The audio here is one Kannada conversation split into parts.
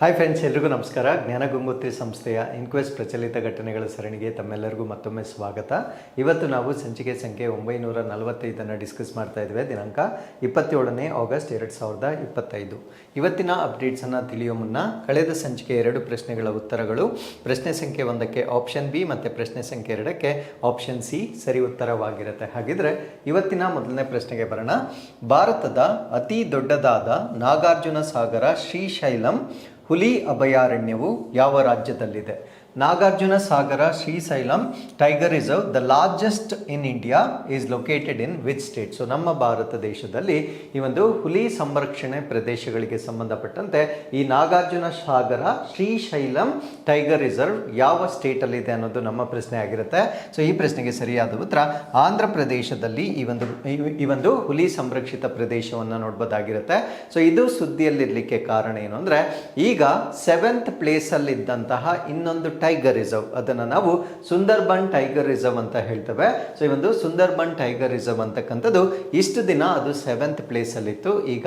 ಹಾಯ್ ಫ್ರೆಂಡ್ಸ್ ಎಲ್ರಿಗೂ ನಮಸ್ಕಾರ. ಜ್ಞಾನಗಂಗೋತ್ರಿ ಸಂಸ್ಥೆಯ ಇನ್ಕ್ವೆಸ್ಟ್ ಪ್ರಚಲಿತ ಘಟನೆಗಳ ಸರಣಿಗೆ ತಮ್ಮೆಲ್ಲರಿಗೂ ಮತ್ತೊಮ್ಮೆ ಸ್ವಾಗತ. ಇವತ್ತು ನಾವು ಸಂಚಿಕೆ ಸಂಖ್ಯೆ ಒಂಬೈನೂರ ನಲವತ್ತೈದನ್ನು ಡಿಸ್ಕಸ್ ಮಾಡ್ತಾ ಇದ್ದೇವೆ. ದಿನಾಂಕ ಇಪ್ಪತ್ತೇಳನೇ ಆಗಸ್ಟ್ ಎರಡು ಸಾವಿರದ ಇಪ್ಪತ್ತೈದು. ಇವತ್ತಿನ ಅಪ್ಡೇಟ್ಸನ್ನು ತಿಳಿಯೋ ಮುನ್ನ ಕಳೆದ ಸಂಚಿಕೆ ಎರಡು ಪ್ರಶ್ನೆಗಳ ಉತ್ತರಗಳು. ಪ್ರಶ್ನೆ ಸಂಖ್ಯೆ ಒಂದಕ್ಕೆ ಆಪ್ಷನ್ ಬಿ ಮತ್ತು ಪ್ರಶ್ನೆ ಸಂಖ್ಯೆ ಎರಡಕ್ಕೆ ಆಪ್ಷನ್ ಸಿ ಸರಿ ಉತ್ತರವಾಗಿರುತ್ತೆ. ಹಾಗಿದ್ರೆ ಇವತ್ತಿನ ಮೊದಲನೇ ಪ್ರಶ್ನೆಗೆ ಬರೋಣ. ಭಾರತದ ಅತಿ ದೊಡ್ಡದಾದ ನಾಗಾರ್ಜುನ ಸಾಗರ ಶ್ರೀಶೈಲಂ ಹುಲಿ ಅಭಯಾರಣ್ಯವು ಯಾವ ರಾಜ್ಯದಲ್ಲಿದೆ? Nagarjuna Sagar Srisailam tiger reserve, the largest in India is located in which state. So, ನಮ್ಮ ಭಾರತ ದೇಶದಲ್ಲಿ ಈ ಒಂದು ಹುಲಿ ಸಂರಕ್ಷಣೆ ಪ್ರದೇಶಗಳಿಗೆ ಸಂಬಂಧಪಟ್ಟಂತೆ ಈ ನಾಗಾರ್ಜುನ ಸಾಗರ, ಶ್ರೀಶೈಲಂ, ಟೈಗರ್ ರಿಸರ್ವ್ ಯಾವ ಸ್ಟೇಟಲ್ಲಿದೆ ಅನ್ನೋದು ನಮ್ಮ ಪ್ರಶ್ನೆ ಆಗಿರುತ್ತೆ. ಸೊ, ಈ ಪ್ರಶ್ನೆಗೆ ಸರಿಯಾದ ಉತ್ತರ ಆಂಧ್ರ ಪ್ರದೇಶದಲ್ಲಿ ಈ ಒಂದು, ಈ- ಈ ಒಂದು ಹುಲಿ ಸಂರಕ್ಷಿತ ಪ್ರದೇಶವನ್ನು ನೋಡ್ಬೋದಾಗಿರುತ್ತೆ. ಸೊ, ಇದು ಸುದ್ದಿಯಲ್ಲಿರಲಿಕ್ಕೆ ಕಾರಣ ಏನು ಅಂದರೆ ಈಗ ಸೆವೆಂತ್ ಪ್ಲೇಸಲ್ಲಿದ್ದಂತಹ ಇನ್ನೊಂದು ಟೈಗರ್ ರಿಸರ್ವ್ ಅದನ್ನು ನಾವು ಸುಂದರ್ಬನ್ ಟೈಗರ್ ರಿಸರ್ವ್ ಅಂತ ಹೇಳ್ತೇವೆ. ಸೊ ಈ ಒಂದು ಸುಂದರ್ಬನ್ ಟೈಗರ್ ರಿಸರ್ವ್ ಅಂತಕ್ಕಂಥದ್ದು ಇಷ್ಟು ದಿನ ಅದು ಸೆವೆಂತ್ ಪ್ಲೇಸಲ್ಲಿತ್ತು ಈಗ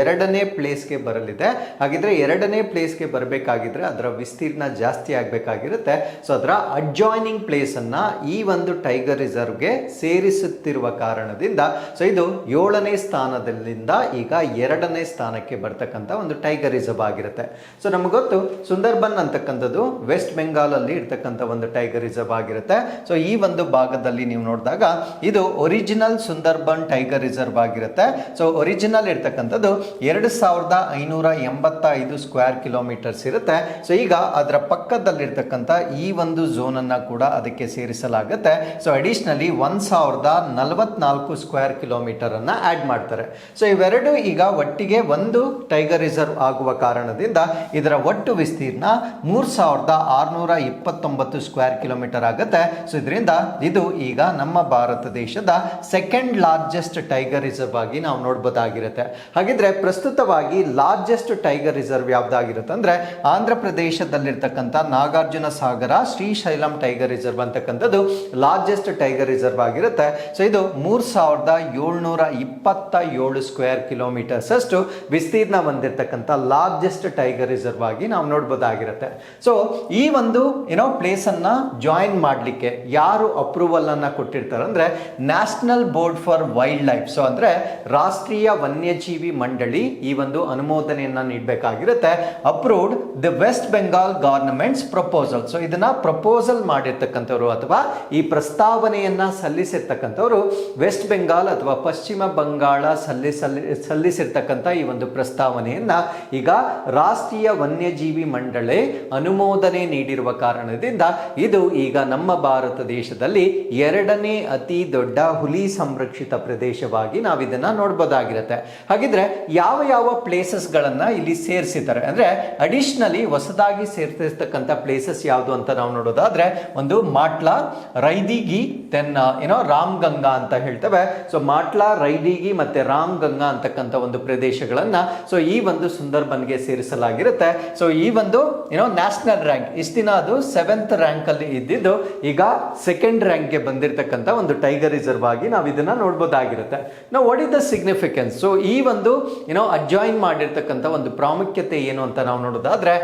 ಎರಡನೇ ಪ್ಲೇಸ್ಗೆ ಬರಲಿದೆ. ಹಾಗಿದ್ರೆ ಎರಡನೇ ಪ್ಲೇಸ್ಗೆ ಬರಬೇಕಾಗಿದ್ರೆ ಅದರ ವಿಸ್ತೀರ್ಣ ಜಾಸ್ತಿ ಆಗಬೇಕಾಗಿರುತ್ತೆ. ಸೊ ಅದರ ಅಡ್ಜಾಯ್ನಿಂಗ್ ಪ್ಲೇಸನ್ನು ಈ ಒಂದು ಟೈಗರ್ ರಿಸರ್ವ್ಗೆ ಸೇರಿಸುತ್ತಿರುವ ಕಾರಣದಿಂದ ಸೊ ಇದು ಏಳನೇ ಸ್ಥಾನದಲ್ಲಿಂದ ಈಗ ಎರಡನೇ ಸ್ಥಾನಕ್ಕೆ ಬರ್ತಕ್ಕಂಥ ಒಂದು ಟೈಗರ್ ರಿಸರ್ವ್ ಆಗಿರುತ್ತೆ. ಸೊ ನಮ್ಗೆ ಗೊತ್ತು ಸುಂದರ್ಬನ್ ಅಂತಕ್ಕಂಥದ್ದು ವೆಸ್ಟ್ ಬೆಂಗಾಲ್ ಅಲ್ಲಿ ಇರ್ತಕ್ಕಂಥ ಒಂದು ಟೈಗರ್ ರಿಸರ್ವ್ ಆಗಿರುತ್ತೆ. ಸೊ ಈ ಒಂದು ಭಾಗದಲ್ಲಿ ನೀವು ನೋಡಿದಾಗ ಇದು ಒರಿಜಿನಲ್ ಸುಂದರ್ಬನ್ ಟೈಗರ್ ರಿಸರ್ವ್ ಆಗಿರುತ್ತೆ. ಸೊ ಒರಿಜಿನಲ್ ಇರ್ತಕ್ಕಂಥದ್ದು ಎರಡು ಸಾವಿರದ ಐನೂರ ಎಂಬತ್ತೈದು ಸ್ಕ್ವೇರ್ ಕಿಲೋಮೀಟರ್ಸ್ ಇರುತ್ತೆ. ಸೊ ಈಗ ಅದರ ಪಕ್ಕದಲ್ಲಿರ್ತಕ್ಕಂಥ ಈ ಒಂದು ಝೋನ್ ಅನ್ನ ಕೂಡ ಅದಕ್ಕೆ ಸೇರಿಸಲಾಗುತ್ತೆ. ಸೊ ಅಡಿಷನಲಿ ಒಂದು ಸಾವಿರದ ನಲವತ್ನಾಲ್ಕು ಸ್ಕ್ವೇರ್ ಕಿಲೋಮೀಟರ್ ಅನ್ನ ಆಡ್ ಮಾಡ್ತಾರೆ. ಸೊ ಇವೆರಡು ಈಗ ಒಟ್ಟಿಗೆ ಒಂದು ಟೈಗರ್ ರಿಸರ್ವ್ ಆಗುವ ಕಾರಣದಿಂದ ಇದರ ಒಟ್ಟು ವಿಸ್ತೀರ್ಣ ಮೂರ್ ಸಾವಿರದ ಆರುನೂರ ಇಪ್ಪತ್ತೊಂಬತ್ತು ಸ್ಕ್ವೇರ್ ಕಿಲೋಮೀಟರ್ ಆಗುತ್ತೆ. ಸೊ ಇದರಿಂದ ಇದು ಈಗ ನಮ್ಮ ಭಾರತ ದೇಶದ ಸೆಕೆಂಡ್ ಲಾರ್ಜೆಸ್ಟ್ ಟೈಗರ್ ರಿಸರ್ವ್ ಆಗಿ ನಾವು ನೋಡ್ಬೋದಾಗಿರುತ್ತೆ. ಹಾಗಿದ್ರೆ ಪ್ರಸ್ತುತವಾಗಿ ಲಾರ್ಜೆಸ್ಟ್ ಟೈಗರ್ ರಿಸರ್ವ್ ಯಾವ್ದಾಗಿರುತ್ತೆ ಅಂದ್ರೆ ಆಂಧ್ರ ಪ್ರದೇಶದಲ್ಲಿರ್ತಕ್ಕಂಥ ನಾಗಾರ್ಜುನ ಸಾಗರ, ಶ್ರೀಶೈಲಂ ಟೈಗರ್ ರಿಸರ್ವ್ ಅಂತಕ್ಕಂಥದ್ದು ಲಾರ್ಜೆಸ್ಟ್ ಟೈಗರ್ ರಿಸರ್ವ್ ಆಗಿರುತ್ತೆ. ಸೊ ಇದು ಮೂರ್ ಸಾವಿರದ ಏಳ್ನೂರ ಇಪ್ಪತ್ತ ಏಳು ಸ್ಕ್ವೇರ್ ಕಿಲೋಮೀಟರ್ಸ್ ಅಷ್ಟು ವಿಸ್ತೀರ್ಣ ಹೊಂದಿರತಕ್ಕಂಥ ಲಾರ್ಜೆಸ್ಟ್ ಟೈಗರ್ ರಿಸರ್ವ್ ಆಗಿ ನಾವು ನೋಡ್ಬೋದಾಗಿರುತ್ತೆ. ಸೊ ಈ ಒಂದು ಏನೋ ಪ್ಲೇಸನ್ನು ಜಾಯಿನ್ ಮಾಡಲಿಕ್ಕೆ ಯಾರು ಅಪ್ರೂವಲ್ ಅನ್ನ ಕೊಟ್ಟಿರ್ತಾರೆ ಅಂದ್ರೆ national board for wildlife so ಅಂದ್ರೆ ರಾಷ್ಟ್ರೀಯ ವನ್ಯಜೀವಿ ಮಂಡಳಿ ಈ ಒಂದು ಅನುಮೋದನೆಯನ್ನ ನೀಡಬೇಕಾಗಿರುತ್ತೆ. Approved the West Bengal governments proposal so ಇದನ್ನ ಪ್ರಪೋಸಲ್ ಮಾಡಿರ್ತಕ್ಕಂಥವ್ರು ಅಥವಾ ಈ ಪ್ರಸ್ತಾವನೆಯನ್ನ ಸಲ್ಲಿಸಿರ್ತಕ್ಕಂಥವ್ರು ವೆಸ್ಟ್ ಬೆಂಗಾಲ್ ಅಥವಾ ಪಶ್ಚಿಮ ಬಂಗಾಳ ಸಲ್ಲಿಸಲಿ ಸಲ್ಲಿ, ಸಲ್ಲಿಸಿರ್ತಕ್ಕಂಥ ಈ ಒಂದು ಪ್ರಸ್ತಾವನೆಯನ್ನ ಈಗ ರಾಷ್ಟ್ರೀಯ ವನ್ಯಜೀವಿ ಮಂಡಳಿ ಅನುಮೋದನೆ ನೀಡಿರುವ ಕಾರಣದಿಂದ ಇದು ಈಗ ನಮ್ಮ ಭಾರತ ದೇಶದಲ್ಲಿ ಎರಡನೇ ಅತಿ ದೊಡ್ಡ ಹುಲಿ ಸಂರಕ್ಷಿತ ಪ್ರದೇಶವಾಗಿ ನಾವು ಇದನ್ನ ನೋಡ್ಬೋದಾಗಿರುತ್ತೆ. ಹಾಗಿದ್ರೆ ಯಾವ ಯಾವ ಪ್ಲೇಸಸ್ ಗಳನ್ನ ಇಲ್ಲಿ ಸೇರಿಸಿದ್ದಾರೆ? ಅಂದ್ರೆ ಅಡಿಷನಲಿ ಹೊಸದಾಗಿ ಸೇರ್ತಿರ್ತಕ್ಕಂಥ ಪ್ಲೇಸಸ್ ಯಾವುದು ಅಂತ ನಾವು ನೋಡೋದಾದ್ರೆ ಒಂದು ಮಾಟ್ಲಾ, ರೈದಿಗಿ ದೆನ್ ಏನೋ ರಾಮ್ ಗಂಗಾ ಅಂತ ಹೇಳ್ತೇವೆ. ಸೊ ಮಾಟ್ಲಾ, ರೈದಿಗಿ ಮತ್ತೆ ರಾಮ್ ಗಂಗಾ ಅಂತಕ್ಕಂಥ ಒಂದು ಪ್ರದೇಶಗಳನ್ನ ಸೊ ಈ ಒಂದು ಸುಂದರ್ಬನ್ಗೆ ಸೇರಿಸಲಾಗಿರುತ್ತೆ. ಸೊ ಈ ಒಂದು ಏನೋ ನ್ಯಾಷನಲ್ ರ್ಯಾಂಕ್ ಇಷ್ಟು ದಿನ ಅದು ಸೆವೆಂತ್ ರ್ಯಾಂಕ್ ಅಲ್ಲಿ ಇದ್ದಿದ್ದು, ಈಗ ಸೆಕೆಂಡ್ ರ್ಯಾಂಕ್ಗೆ ಬಂದಿರತಕ್ಕಂಥ ಒಂದು ಟೈಗರ್ ರಿಸರ್ವ್ ಆಗಿ ನಾವು ಇದನ್ನ ನೋಡ್ಬೋದಾಗಿರುತ್ತೆ. ನಾವು what is the significance so ಈ ಒಂದು ಏನೋ ಅಡ್ಜಾಯಿನ್ ಮಾಡಿರ್ತಕ್ಕಂಥ ಒಂದು ಪ್ರಾಮುಖ್ಯತೆ ಏನು ಅಂತ ನಾವು ನೋಡೋದಾದ್ರೆ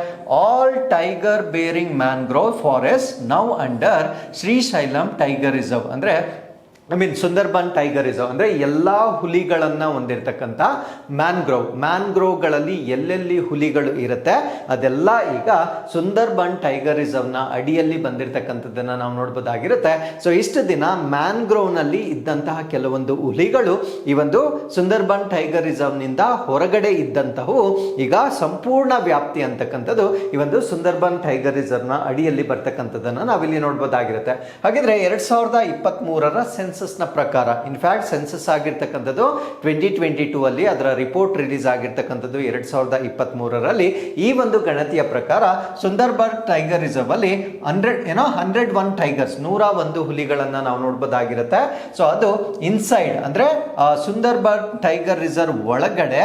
all tiger bearing mangrove forest now under Srisailam tiger reserve ಅಂದ್ರೆ I mean Sundarban tiger reserve ಅಂದ್ರೆ ಎಲ್ಲಾ ಹುಲಿಗಳನ್ನು ಹೊಂದಿರತಕ್ಕಂಥ ಮ್ಯಾನ್ಗ್ರೋವ್ ಮ್ಯಾನ್ಗ್ರೋವ್ಗಳಲ್ಲಿ ಎಲ್ಲೆಲ್ಲಿ ಹುಲಿಗಳು ಇರುತ್ತೆ, ಅದೆಲ್ಲ ಈಗ ಸುಂದರ್ಬನ್ ಟೈಗರ್ ರಿಸರ್ವ್ನ ಅಡಿಯಲ್ಲಿ ಬಂದಿರತಕ್ಕಂಥದ್ದನ್ನ ನಾವು ನೋಡ್ಬೋದಾಗಿರುತ್ತೆ. ಸೊ ಇಷ್ಟು ದಿನ ಮ್ಯಾನ್ಗ್ರೋವ್ನಲ್ಲಿ ಇದ್ದಂತಹ ಕೆಲವೊಂದು ಹುಲಿಗಳು ಈ ಒಂದು ಸುಂದರ್ಬನ್ ಟೈಗರ್ ರಿಸರ್ವ್ನಿಂದ ಹೊರಗಡೆ ಇದ್ದಂತಹವು ಈಗ ಸಂಪೂರ್ಣ ವ್ಯಾಪ್ತಿ ಅಂತಕ್ಕಂಥದ್ದು ಈ ಒಂದು ಸುಂದರ್ಬನ್ ಟೈಗರ್ ರಿಸರ್ವ್ನ ಅಡಿಯಲ್ಲಿ ಬರ್ತಕ್ಕಂಥದ್ದನ್ನ ನಾವಿಲ್ಲಿ ನೋಡ್ಬೋದಾಗಿರುತ್ತೆ. ಹಾಗಿದ್ರೆ ಎರಡು ಸಾವಿರದ ಇಪ್ಪತ್ತ್ ಮೂರರ ಸೆನ್ಸಸ್ನ ಪ್ರಕಾರ. ಇನ್ಫ್ಯಾಕ್ಟ್ ಸೆನ್ಸಸ್ ಆಗಿರ್ತಕ್ಕಂಥದ್ದು ಟ್ವೆಂಟಿ ಟ್ವೆಂಟಿ ಟೂ ಅಲ್ಲಿ ಅದರ ರಿಪೋರ್ಟ್ ರಿಲೀಸ್ ಆಗಿರ್ತಕ್ಕಂಥದ್ದು ಎರಡು ಸಾವಿರದ ಇಪ್ಪತ್ತ್ ಮೂರರಲ್ಲಿ ಈ ಒಂದು ಗಣತಿಯ ಪ್ರಕಾರ ಸುಂದರ್ಬಾರ್ ಟೈಗರ್ ರಿಸರ್ವ್ ಅಲ್ಲಿ ಹಂಡ್ರೆಡ್ ಏನೋ ಹಂಡ್ರೆಡ್ ಒನ್ ಟೈಗರ್ಸ್ ನೂರ ಒಂದು ಹುಲಿಗಳನ್ನು ನಾವು ನೋಡ್ಬೋದಾಗಿರುತ್ತೆ. ಸೊ ಅದು ಇನ್ಸೈಡ್ ಅಂದ್ರೆ ಸುಂದರ್ಬಾರ್ ಟೈಗರ್ ರಿಸರ್ವ್ ಒಳಗಡೆ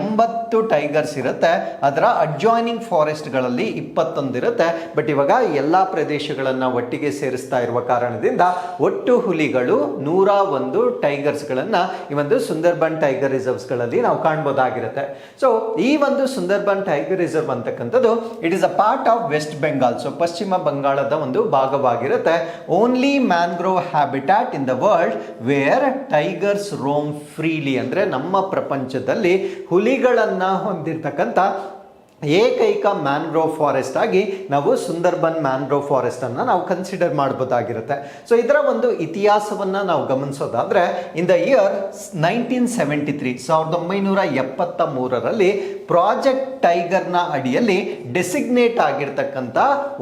ಎಂಬತ್ತು ಟೈಗರ್ಸ್ ಇರುತ್ತೆ. ಅದರ ಅಡ್ಜಾಯ್ನಿಂಗ್ ಫಾರೆಸ್ಟ್ಗಳಲ್ಲಿ ಇಪ್ಪತ್ತೊಂದು ಇರುತ್ತೆ. ಬಟ್ ಇವಾಗ ಎಲ್ಲಾ ಪ್ರದೇಶಗಳನ್ನು ಒಟ್ಟಿಗೆ ಸೇರಿಸ್ತಾ ಇರುವ ಕಾರಣದಿಂದ ಒಟ್ಟು ಹುಲಿಗಳು ನೂರ ಒಂದು ಟೈಗರ್ಸ್ಗಳನ್ನು ಈ ಒಂದು ಸುಂದರ್ಬನ್ ಟೈಗರ್ ರಿಸರ್ವ್ಸ್ಗಳಲ್ಲಿ ನಾವು ಕಾಣ್ಬೋದಾಗಿರುತ್ತೆ. ಸೊ ಈ ಒಂದು ಸುಂದರ್ಬನ್ ಟೈಗರ್ ರಿಸರ್ವ್ ಅಂತಕ್ಕಂಥದ್ದು it is a part of West Bengal so ಪಶ್ಚಿಮ ಬಂಗಾಳದ ಒಂದು ಭಾಗವಾಗಿರುತ್ತೆ. Only mangrove habitat in the world where tigers roam freely ಅಂದ್ರೆ ನಮ್ಮ ಪ್ರಪಂಚದಲ್ಲಿ ಹುಲಿಗಳನ್ನು ಹೊಂದಿರತಕ್ಕಂಥ ಏಕೈಕ ಮ್ಯಾನ್ಗ್ರೋವ್ ಫಾರೆಸ್ಟ್ ಆಗಿ ನಾವು ಸುಂದರ್ಬನ್ ಮ್ಯಾನ್ಗ್ರೋವ್ ಫಾರೆಸ್ಟ್ ಅನ್ನ ನಾವು ಕನ್ಸಿಡರ್ ಮಾಡಬಹುದಾಗಿರುತ್ತೆ ಸೊ ಇದರ ಒಂದು ಇತಿಹಾಸವನ್ನ ನಾವು ಗಮನಿಸೋದಾದ್ರೆ in the year nineteen seventy three ಸಾವಿರದ ಒಂಬೈನೂರ ಎಪ್ಪತ್ತ ಮೂರರಲ್ಲಿ ಪ್ರಾಜೆಕ್ಟ್ ಟೈಗರ್ನ ಅಡಿಯಲ್ಲಿ ಡೆಸಿಗ್ನೇಟ್ ಆಗಿರ್ತಕ್ಕಂಥ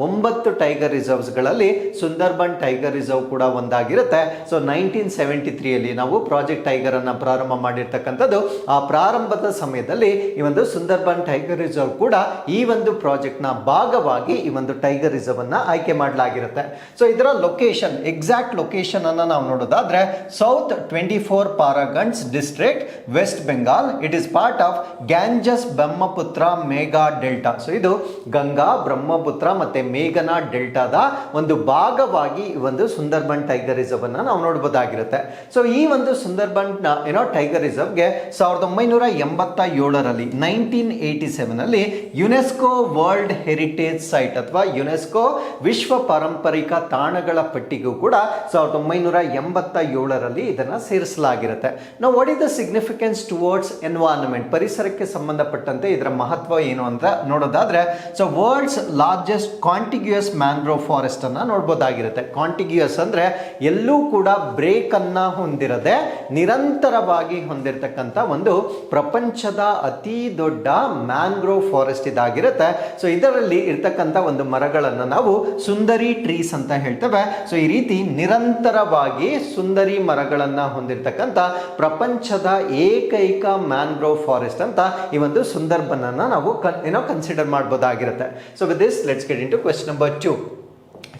ಒಂಬತ್ತು ಟೈಗರ್ ರಿಸರ್ವ್ಸ್ಗಳಲ್ಲಿ ಸುಂದರ್ಬನ್ ಟೈಗರ್ ರಿಸರ್ವ್ ಕೂಡ ಒಂದಾಗಿರುತ್ತೆ. ಸೊ ನೈನ್ಟೀನ್ ಸೆವೆಂಟಿ ತ್ರೀಯಲ್ಲಿ ನಾವು ಪ್ರಾಜೆಕ್ಟ್ ಟೈಗರ್ ಅನ್ನ ಪ್ರಾರಂಭ ಮಾಡಿರ್ತಕ್ಕಂಥದ್ದು. ಆ ಪ್ರಾರಂಭದ ಸಮಯದಲ್ಲಿ ಈ ಒಂದು ಸುಂದರ್ಬನ್ ಟೈಗರ್ ರಿಸರ್ವ್ ಕೂಡ ಈ ಒಂದು ಪ್ರಾಜೆಕ್ಟ್ನ ಭಾಗವಾಗಿ ಈ ಒಂದು ಟೈಗರ್ ರಿಸರ್ವ್ ಅನ್ನ ಆಯ್ಕೆ ಮಾಡಲಾಗಿರುತ್ತೆ. ಸೊ ಇದರ ಲೊಕೇಶನ್ ಎಕ್ಸಾಕ್ಟ್ ಲೊಕೇಶನ್ ಅನ್ನು ನಾವು ನೋಡೋದಾದ್ರೆ south twenty four Parganas district West Bengal it is part of Ganges Brahmaputra Meghna delta so ಇದು ಗಂಗಾ, ಬ್ರಹ್ಮಪುತ್ರ ಮತ್ತೆ ಮೇಘನಾ ಡೆಲ್ಟಾದ ಒಂದು ಭಾಗವಾಗಿ ಈ ಒಂದು ಸುಂದರ್ಬನ್ ಟೈಗರ್ ರಿಸರ್ವ್ ಅನ್ನು ನಾವು ನೋಡಬಹುದಾಗಿರುತ್ತೆ ಸೊ ಈ ಒಂದು ಸುಂದರ್ಬನ್ ಏನೋ ಟೈಗರ್ ರಿಸರ್ವ್ಗೆ ಸಾವಿರದ ಒಂಬೈನೂರ ಎಂಬತ್ತ ಏಳರಲ್ಲಿ ನೈನ್ಟೀನ್ ಏಯ್ಟಿ ಸೆವೆನ್ ಅಲ್ಲಿ ಯುನೆಸ್ಕೋ ವರ್ಲ್ಡ್ ಹೆರಿಟೇಜ್ ಸೈಟ್ ಅಥವಾ ಯುನೆಸ್ಕೋ ವಿಶ್ವ ಪಾರಂಪರಿಕ ತಾಣಗಳ ಪಟ್ಟಿಗೂ ಕೂಡ ಸಾವಿರದ ಒಂಬೈನೂರ ಎಂಬತ್ತ ಏಳರಲ್ಲಿ ಇದನ್ನ ಸೇರಿಸಲಾಗಿರುತ್ತೆ. ನಾವು what is the significance towards environment ಪರಿಸರಕ್ಕೆ ಸಂಬಂಧಪಟ್ಟಂತೆ ಇದರ ಮಹತ್ವ ಏನು ಅಂತ ನೋಡೋದಾದ್ರೆ so world's largest contiguous mangrove forest ಅನ್ನ ನೋಡ್ಬೋದಾಗಿರುತ್ತೆ. ಕಾಂಟಿಗ್ಯೂಯಸ್ ಅಂದ್ರೆ ಎಲ್ಲೂ ಕೂಡ ಬ್ರೇಕ್ ಹೊಂದಿರದೆ ನಿರಂತರವಾಗಿ ಹೊಂದಿರತಕ್ಕಂಥ ಒಂದು ಪ್ರಪಂಚದ ಅತಿ ದೊಡ್ಡ ಮ್ಯಾಂಗ್ರೋವ್ ಫಾರೆಸ್ಟ್ ಇದಾಗಿರುತ್ತೆ ಸೊ ಇದರಲ್ಲಿ ಇರ್ತಕ್ಕಂಥ ಒಂದು ಮರಗಳನ್ನು ನಾವು ಸುಂದರಿ ಟ್ರೀಸ್ ಅಂತ ಹೇಳ್ತೇವೆ. ಸೊ ಈ ರೀತಿ ನಿರಂತರವಾಗಿ ಸುಂದರಿ ಮರಗಳನ್ನು ಹೊಂದಿರತಕ್ಕಂಥ ಪ್ರಪಂಚದ ಏಕೈಕ ಮ್ಯಾಂಗ್ರೋವ್ ಫಾರೆಸ್ಟ್ ಅಂತ ಈ ಒಂದು ಸುಂದರ್ಬನ್ನ ನಾವು ಏನೋ consider ಮಾಡಬಹುದಾಗಿರುತ್ತೆ so with this let's get into question number two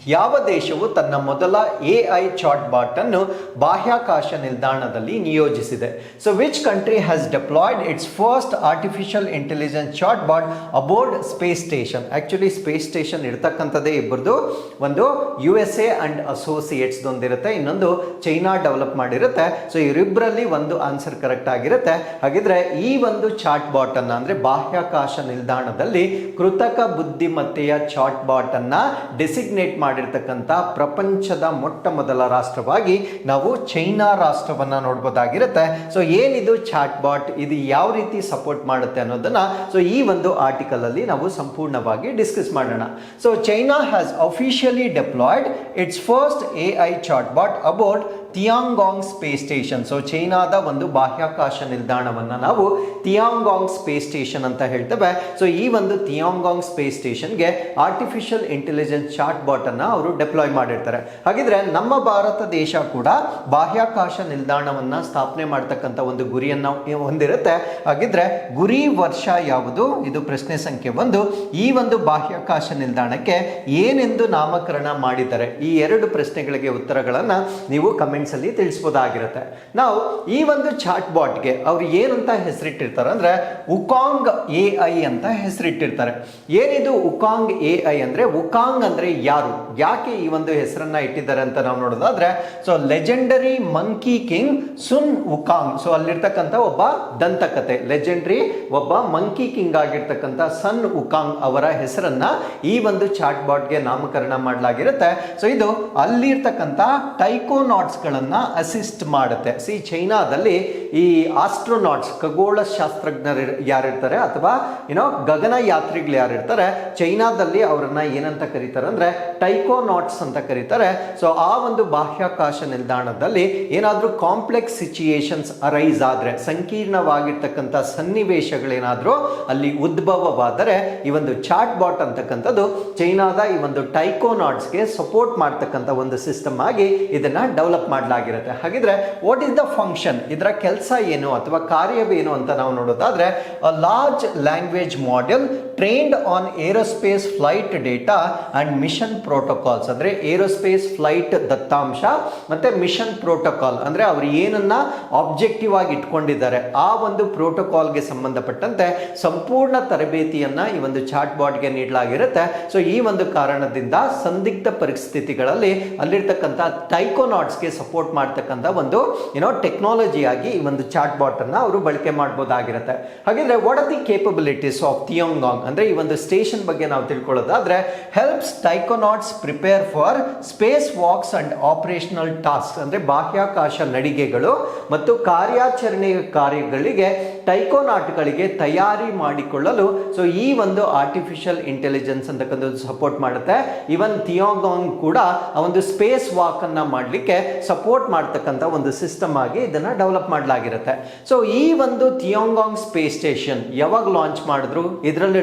ಯಾವ ದೇಶವು ತನ್ನ ಮೊದಲ ಎ ಐ ಚಾಟ್ ಬಾಟ್ ಅನ್ನು ಬಾಹ್ಯಾಕಾಶ ನಿಲ್ದಾಣದಲ್ಲಿ ನಿಯೋಜಿಸಿದೆ? So which country has deployed its first artificial intelligence chat bot aboard space station actually space station ಇರ್ತಕ್ಕಂಥದ್ದೇ ಇಬ್ಬರದು ಒಂದು U S A and associates ಒಂದಿರುತ್ತೆ ಇನ್ನೊಂದು ಚೈನಾ ಡೆವಲಪ್ ಮಾಡಿರುತ್ತೆ. ಸೊ ಇವರಿಬ್ಬರಲ್ಲಿ ಒಂದು ಆನ್ಸರ್ ಕರೆಕ್ಟ್ ಆಗಿರುತ್ತೆ. ಹಾಗಿದ್ರೆ, ಈ ಒಂದು ಚಾಟ್ ಬಾಟ್ ಅನ್ನ ಅಂದ್ರೆ ಬಾಹ್ಯಾಕಾಶ ನಿಲ್ದಾಣದಲ್ಲಿ ಕೃತಕ ಬುದ್ಧಿಮತ್ತೆಯ ಚಾಟ್ ಬಾಟ್ ಅನ್ನ ಡೆಸಿಗ್ನೇಟ್ ಮಾಡಿರ್ತಕ್ಕಂಥ ಪ್ರಪಂಚದ ಮೊಟ್ಟ ಮೊದಲ ರಾಷ್ಟ್ರವಾಗಿ ನಾವು ಚೈನಾ ರಾಷ್ಟ್ರವನ್ನು ನೋಡ್ಬೋದಾಗಿರುತ್ತೆ. ಸೊ ಏನಿದು ಚಾಟ್ ಬಾಟ್ ಇದು ಯಾವ ರೀತಿ ಸಪೋರ್ಟ್ ಮಾಡುತ್ತೆ ಅನ್ನೋದನ್ನ ಸೊ ಈ ಒಂದು ಆರ್ಟಿಕಲಲ್ಲಿ ನಾವು ಸಂಪೂರ್ಣವಾಗಿ ಡಿಸ್ಕಸ್ ಮಾಡೋಣ. So China has officially deployed its first A I chat bot about Tiangong space station so ಚೈನಾದ ಒಂದು ಬಾಹ್ಯಾಕಾಶ ನಿಲ್ದಾಣವನ್ನು ನಾವು ತಿಯಾಂಗಾಂಗ್ ಸ್ಪೇಸ್ ಸ್ಟೇಷನ್ ಅಂತ ಹೇಳ್ತೇವೆ. ಸೊ ಈ ಒಂದು ತಿಯಾಂಗಾಂಗ್ ಸ್ಪೇಸ್ ಸ್ಟೇಷನ್ಗೆ ಆರ್ಟಿಫಿಷಿಯಲ್ ಇಂಟೆಲಿಜೆನ್ಸ್ ಚಾಟ್ ಬಾಟ್ ಅನ್ನ ಅವರು ಡೆಪ್ಲಾಯ್ ಮಾಡಿರ್ತಾರೆ. ಹಾಗಿದ್ರೆ ನಮ್ಮ ಭಾರತ ದೇಶ ಕೂಡ ಬಾಹ್ಯಾಕಾಶ ನಿಲ್ದಾಣವನ್ನ ಸ್ಥಾಪನೆ ಮಾಡ್ತಕ್ಕಂಥ ಒಂದು ಗುರಿಯನ್ನು ಹೊಂದಿರುತ್ತೆ. ಹಾಗಿದ್ರೆ ಗುರಿ ವರ್ಷ ಯಾವುದು? ಇದು ಪ್ರಶ್ನೆ ಸಂಖ್ಯೆ ಒಂದು. ಈ ಒಂದು ಬಾಹ್ಯಾಕಾಶ ನಿಲ್ದಾಣಕ್ಕೆ ಏನೆಂದು ನಾಮಕರಣ ಮಾಡಿದ್ದಾರೆ? ಈ ಎರಡು ಪ್ರಶ್ನೆಗಳಿಗೆ ಉತ್ತರಗಳನ್ನು ನೀವು ಕಮೆಂಟ್ಸ್ ಅಲ್ಲಿ ತಿಳಿಸ್ಬೋದಾಗಿರುತ್ತೆ. ನಾವು ಈ ಒಂದು ಚಾಟ್ ಬಾಟ್ಗೆ ಅವ್ರು ಏನಂತ ಹೆಸರಿಟ್ಟಿರ್ತಾರೆ ಅಂದ್ರೆ ಉಕಾಂಗ್ ಎ ಐ ಅಂತ ಹೆಸರಿಟ್ಟಿರ್ತಾರೆ. ಏನಿದು ಉಕಾಂಗ್ ಎ ಐ ಅಂದ್ರೆ ಉಕಾಂಗ್ ಅಂದ್ರೆ ಯಾರು? ಯಾಕೆ ಈ ಒಂದು ಹೆಸರನ್ನ ಇಟ್ಟಿದ್ದಾರೆ ಅಂತ ನಾವು ನೋಡೋದಾದ್ರೆ so legendary monkey king Sun Wukong so ಅಲ್ಲಿರ್ತಕ್ಕಂಥ ಒಬ್ಬ ದಂತಕತೆ ಲೆಜೆಂಡರಿ ಒಬ್ಬ ಮಂಕಿ ಕಿಂಗ್ ಆಗಿರ್ತಕ್ಕಂಥ ಸನ್ ಉಕಾಂಗ್ ಅವರ ಹೆಸರನ್ನ ಈ ಒಂದು ಚಾಟ್ ಬಾಟ್ಗೆ ನಾಮಕರಣ ಮಾಡಲಾಗಿರುತ್ತೆ. ಸೊ ಇದು ಅಲ್ಲಿರ್ತಕ್ಕಂಥ ಟೈಕೋನಾಟ್ಸ್ ಗಳನ್ನ ಅಸಿಸ್ಟ್ ಮಾಡುತ್ತೆ. ಸಿ ಚೈನಾದಲ್ಲಿ ಈ ಆಸ್ಟ್ರೋನಾಟ್ಸ್ ಖಗೋಳ ಶಾಸ್ತ್ರಜ್ಞರು ಯಾರಿರ್ತಾರೆ ಅಥವಾ ಏನೋ ಗಗನ ಯಾತ್ರಿಗಳು ಯಾರಿರ್ತಾರೆ, ಚೈನಾದಲ್ಲಿ ಅವರನ್ನ ಏನಂತ ಕರೀತಾರೆ ಅಂದ್ರೆ, ಟೈಕೋನಾಟ್ಸ್ ಅಂತ ಕರೀತಾರೆ. ಸೊ ಆ ಒಂದು ಬಾಹ್ಯಾಕಾಶ ನಿಲ್ದಾಣದಲ್ಲಿ ಏನಾದ್ರೂ ಕಾಂಪ್ಲೆಕ್ಸ್ ಸಿಚುಯೇಷನ್ಸ್ ಅರೈಸ್ ಆದರೆ, ಸಂಕೀರ್ಣವಾಗಿರ್ತಕ್ಕಂಥ ಸನ್ನಿವೇಶಗಳೇನಾದರೂ ಅಲ್ಲಿ ಉದ್ಭವವಾದರೆ, ಈ ಒಂದು ಚಾಟ್ ಬಾಟ್ ಅಂತಕ್ಕಂಥದ್ದು ಚೈನಾದ ಈ ಒಂದು ಟೈಕೋನಾಟ್ಸ್ಗೆ ಸಪೋರ್ಟ್ ಮಾಡ್ತಕ್ಕಂಥ ಒಂದು ಸಿಸ್ಟಮ್ ಆಗಿ ಇದನ್ನ ಡೆವಲಪ್ ಮಾಡಲಾಗಿರುತ್ತೆ. ಹಾಗಿದ್ರೆ ವಾಟ್ ಇಸ್ ದ ಫಂಕ್ಷನ್ ಇದರ ಕೆಲಸ ಏನು ಅಥವಾ ಕಾರ್ಯವೇನು ಅಂತ ನಾವು ನೋಡೋದಾದ್ರೆ large language model trained on aerospace flight data and mission protocols ಅಂದರೆ ಏರೋಸ್ಪೇಸ್ ಫ್ಲೈಟ್ ದತ್ತಾಂಶ ಮತ್ತು ಮಿಷನ್ ಪ್ರೋಟೋಕಾಲ್ ಅಂದರೆ ಅವರು ಏನನ್ನ ಆಬ್ಜೆಕ್ಟಿವ್ ಆಗಿ ಇಟ್ಕೊಂಡಿದ್ದಾರೆ. ಆ ಒಂದು ಪ್ರೋಟೋಕಾಲ್ಗೆ ಸಂಬಂಧಪಟ್ಟಂತೆ ಸಂಪೂರ್ಣ ತರಬೇತಿಯನ್ನು ಈ ಒಂದು ಚಾಟ್ ಬಾಟ್ಗೆ ನೀಡಲಾಗಿರುತ್ತೆ. ಸೊ ಈ ಒಂದು ಕಾರಣದಿಂದ ಸಂದಿಗ್ಧ ಪರಿಸ್ಥಿತಿಗಳಲ್ಲಿ ಅಲ್ಲಿರ್ತಕ್ಕಂಥ ಟೈಕೋನಾಟ್ಸ್ಗೆ ಸಪೋರ್ಟ್ ಮಾಡ್ತಕ್ಕಂಥ ಒಂದು ಏನೋ ಟೆಕ್ನಾಲಜಿಯಾಗಿ ಈ ಒಂದು ಚಾಟ್ ಬಾಟನ್ನು ಅವರು ಬಳಕೆ ಮಾಡ್ಬೋದಾಗಿರುತ್ತೆ. ಹಾಗಿದ್ರೆ what are the capabilities of Tiangong ಅಂದ್ರೆ ಈ ಒಂದು ಸ್ಟೇಷನ್ ಬಗ್ಗೆ ನಾವು ತಿಳ್ಕೊಳ್ಳೋದಾದ್ರೆ helps taikonauts prepare for space walks and operational task ಅಂದ್ರೆ ಬಾಹ್ಯಾಕಾಶ ನಡಿಗೆಗಳು ಮತ್ತು ಕಾರ್ಯಾಚರಣೆ ಕಾರ್ಯಗಳಿಗೆ ಟೈಕೋನಾಟ್ಗಳಿಗೆ ತಯಾರಿ ಮಾಡಿಕೊಳ್ಳಲು. ಸೊ ಈ ಒಂದು ಆರ್ಟಿಫಿಷಿಯಲ್ ಇಂಟೆಲಿಜೆನ್ಸ್ ಅಂತಕ್ಕಂಥ ಸಪೋರ್ಟ್ ಮಾಡುತ್ತೆ. ಇವನ್ ಥಿಯೋಗಾಂಗ್ ಕೂಡ ಆ ಒಂದು ಸ್ಪೇಸ್ ವಾಕ್ ಅನ್ನ ಮಾಡಲಿಕ್ಕೆ ಸಪೋರ್ಟ್ ಮಾಡ್ತಕ್ಕಂಥ ಒಂದು ಸಿಸ್ಟಮ್ ಆಗಿ ಇದನ್ನ ಡೆವಲಪ್ ಮಾಡಲಾಗಿರುತ್ತೆ. ಸೊ ಈ ಒಂದು ಥಿಯೋಂಗಾಂಗ್ ಸ್ಪೇಸ್ ಸ್ಟೇಷನ್ ಯಾವಾಗ ಲಾಂಚ್ ಮಾಡಿದ್ರು?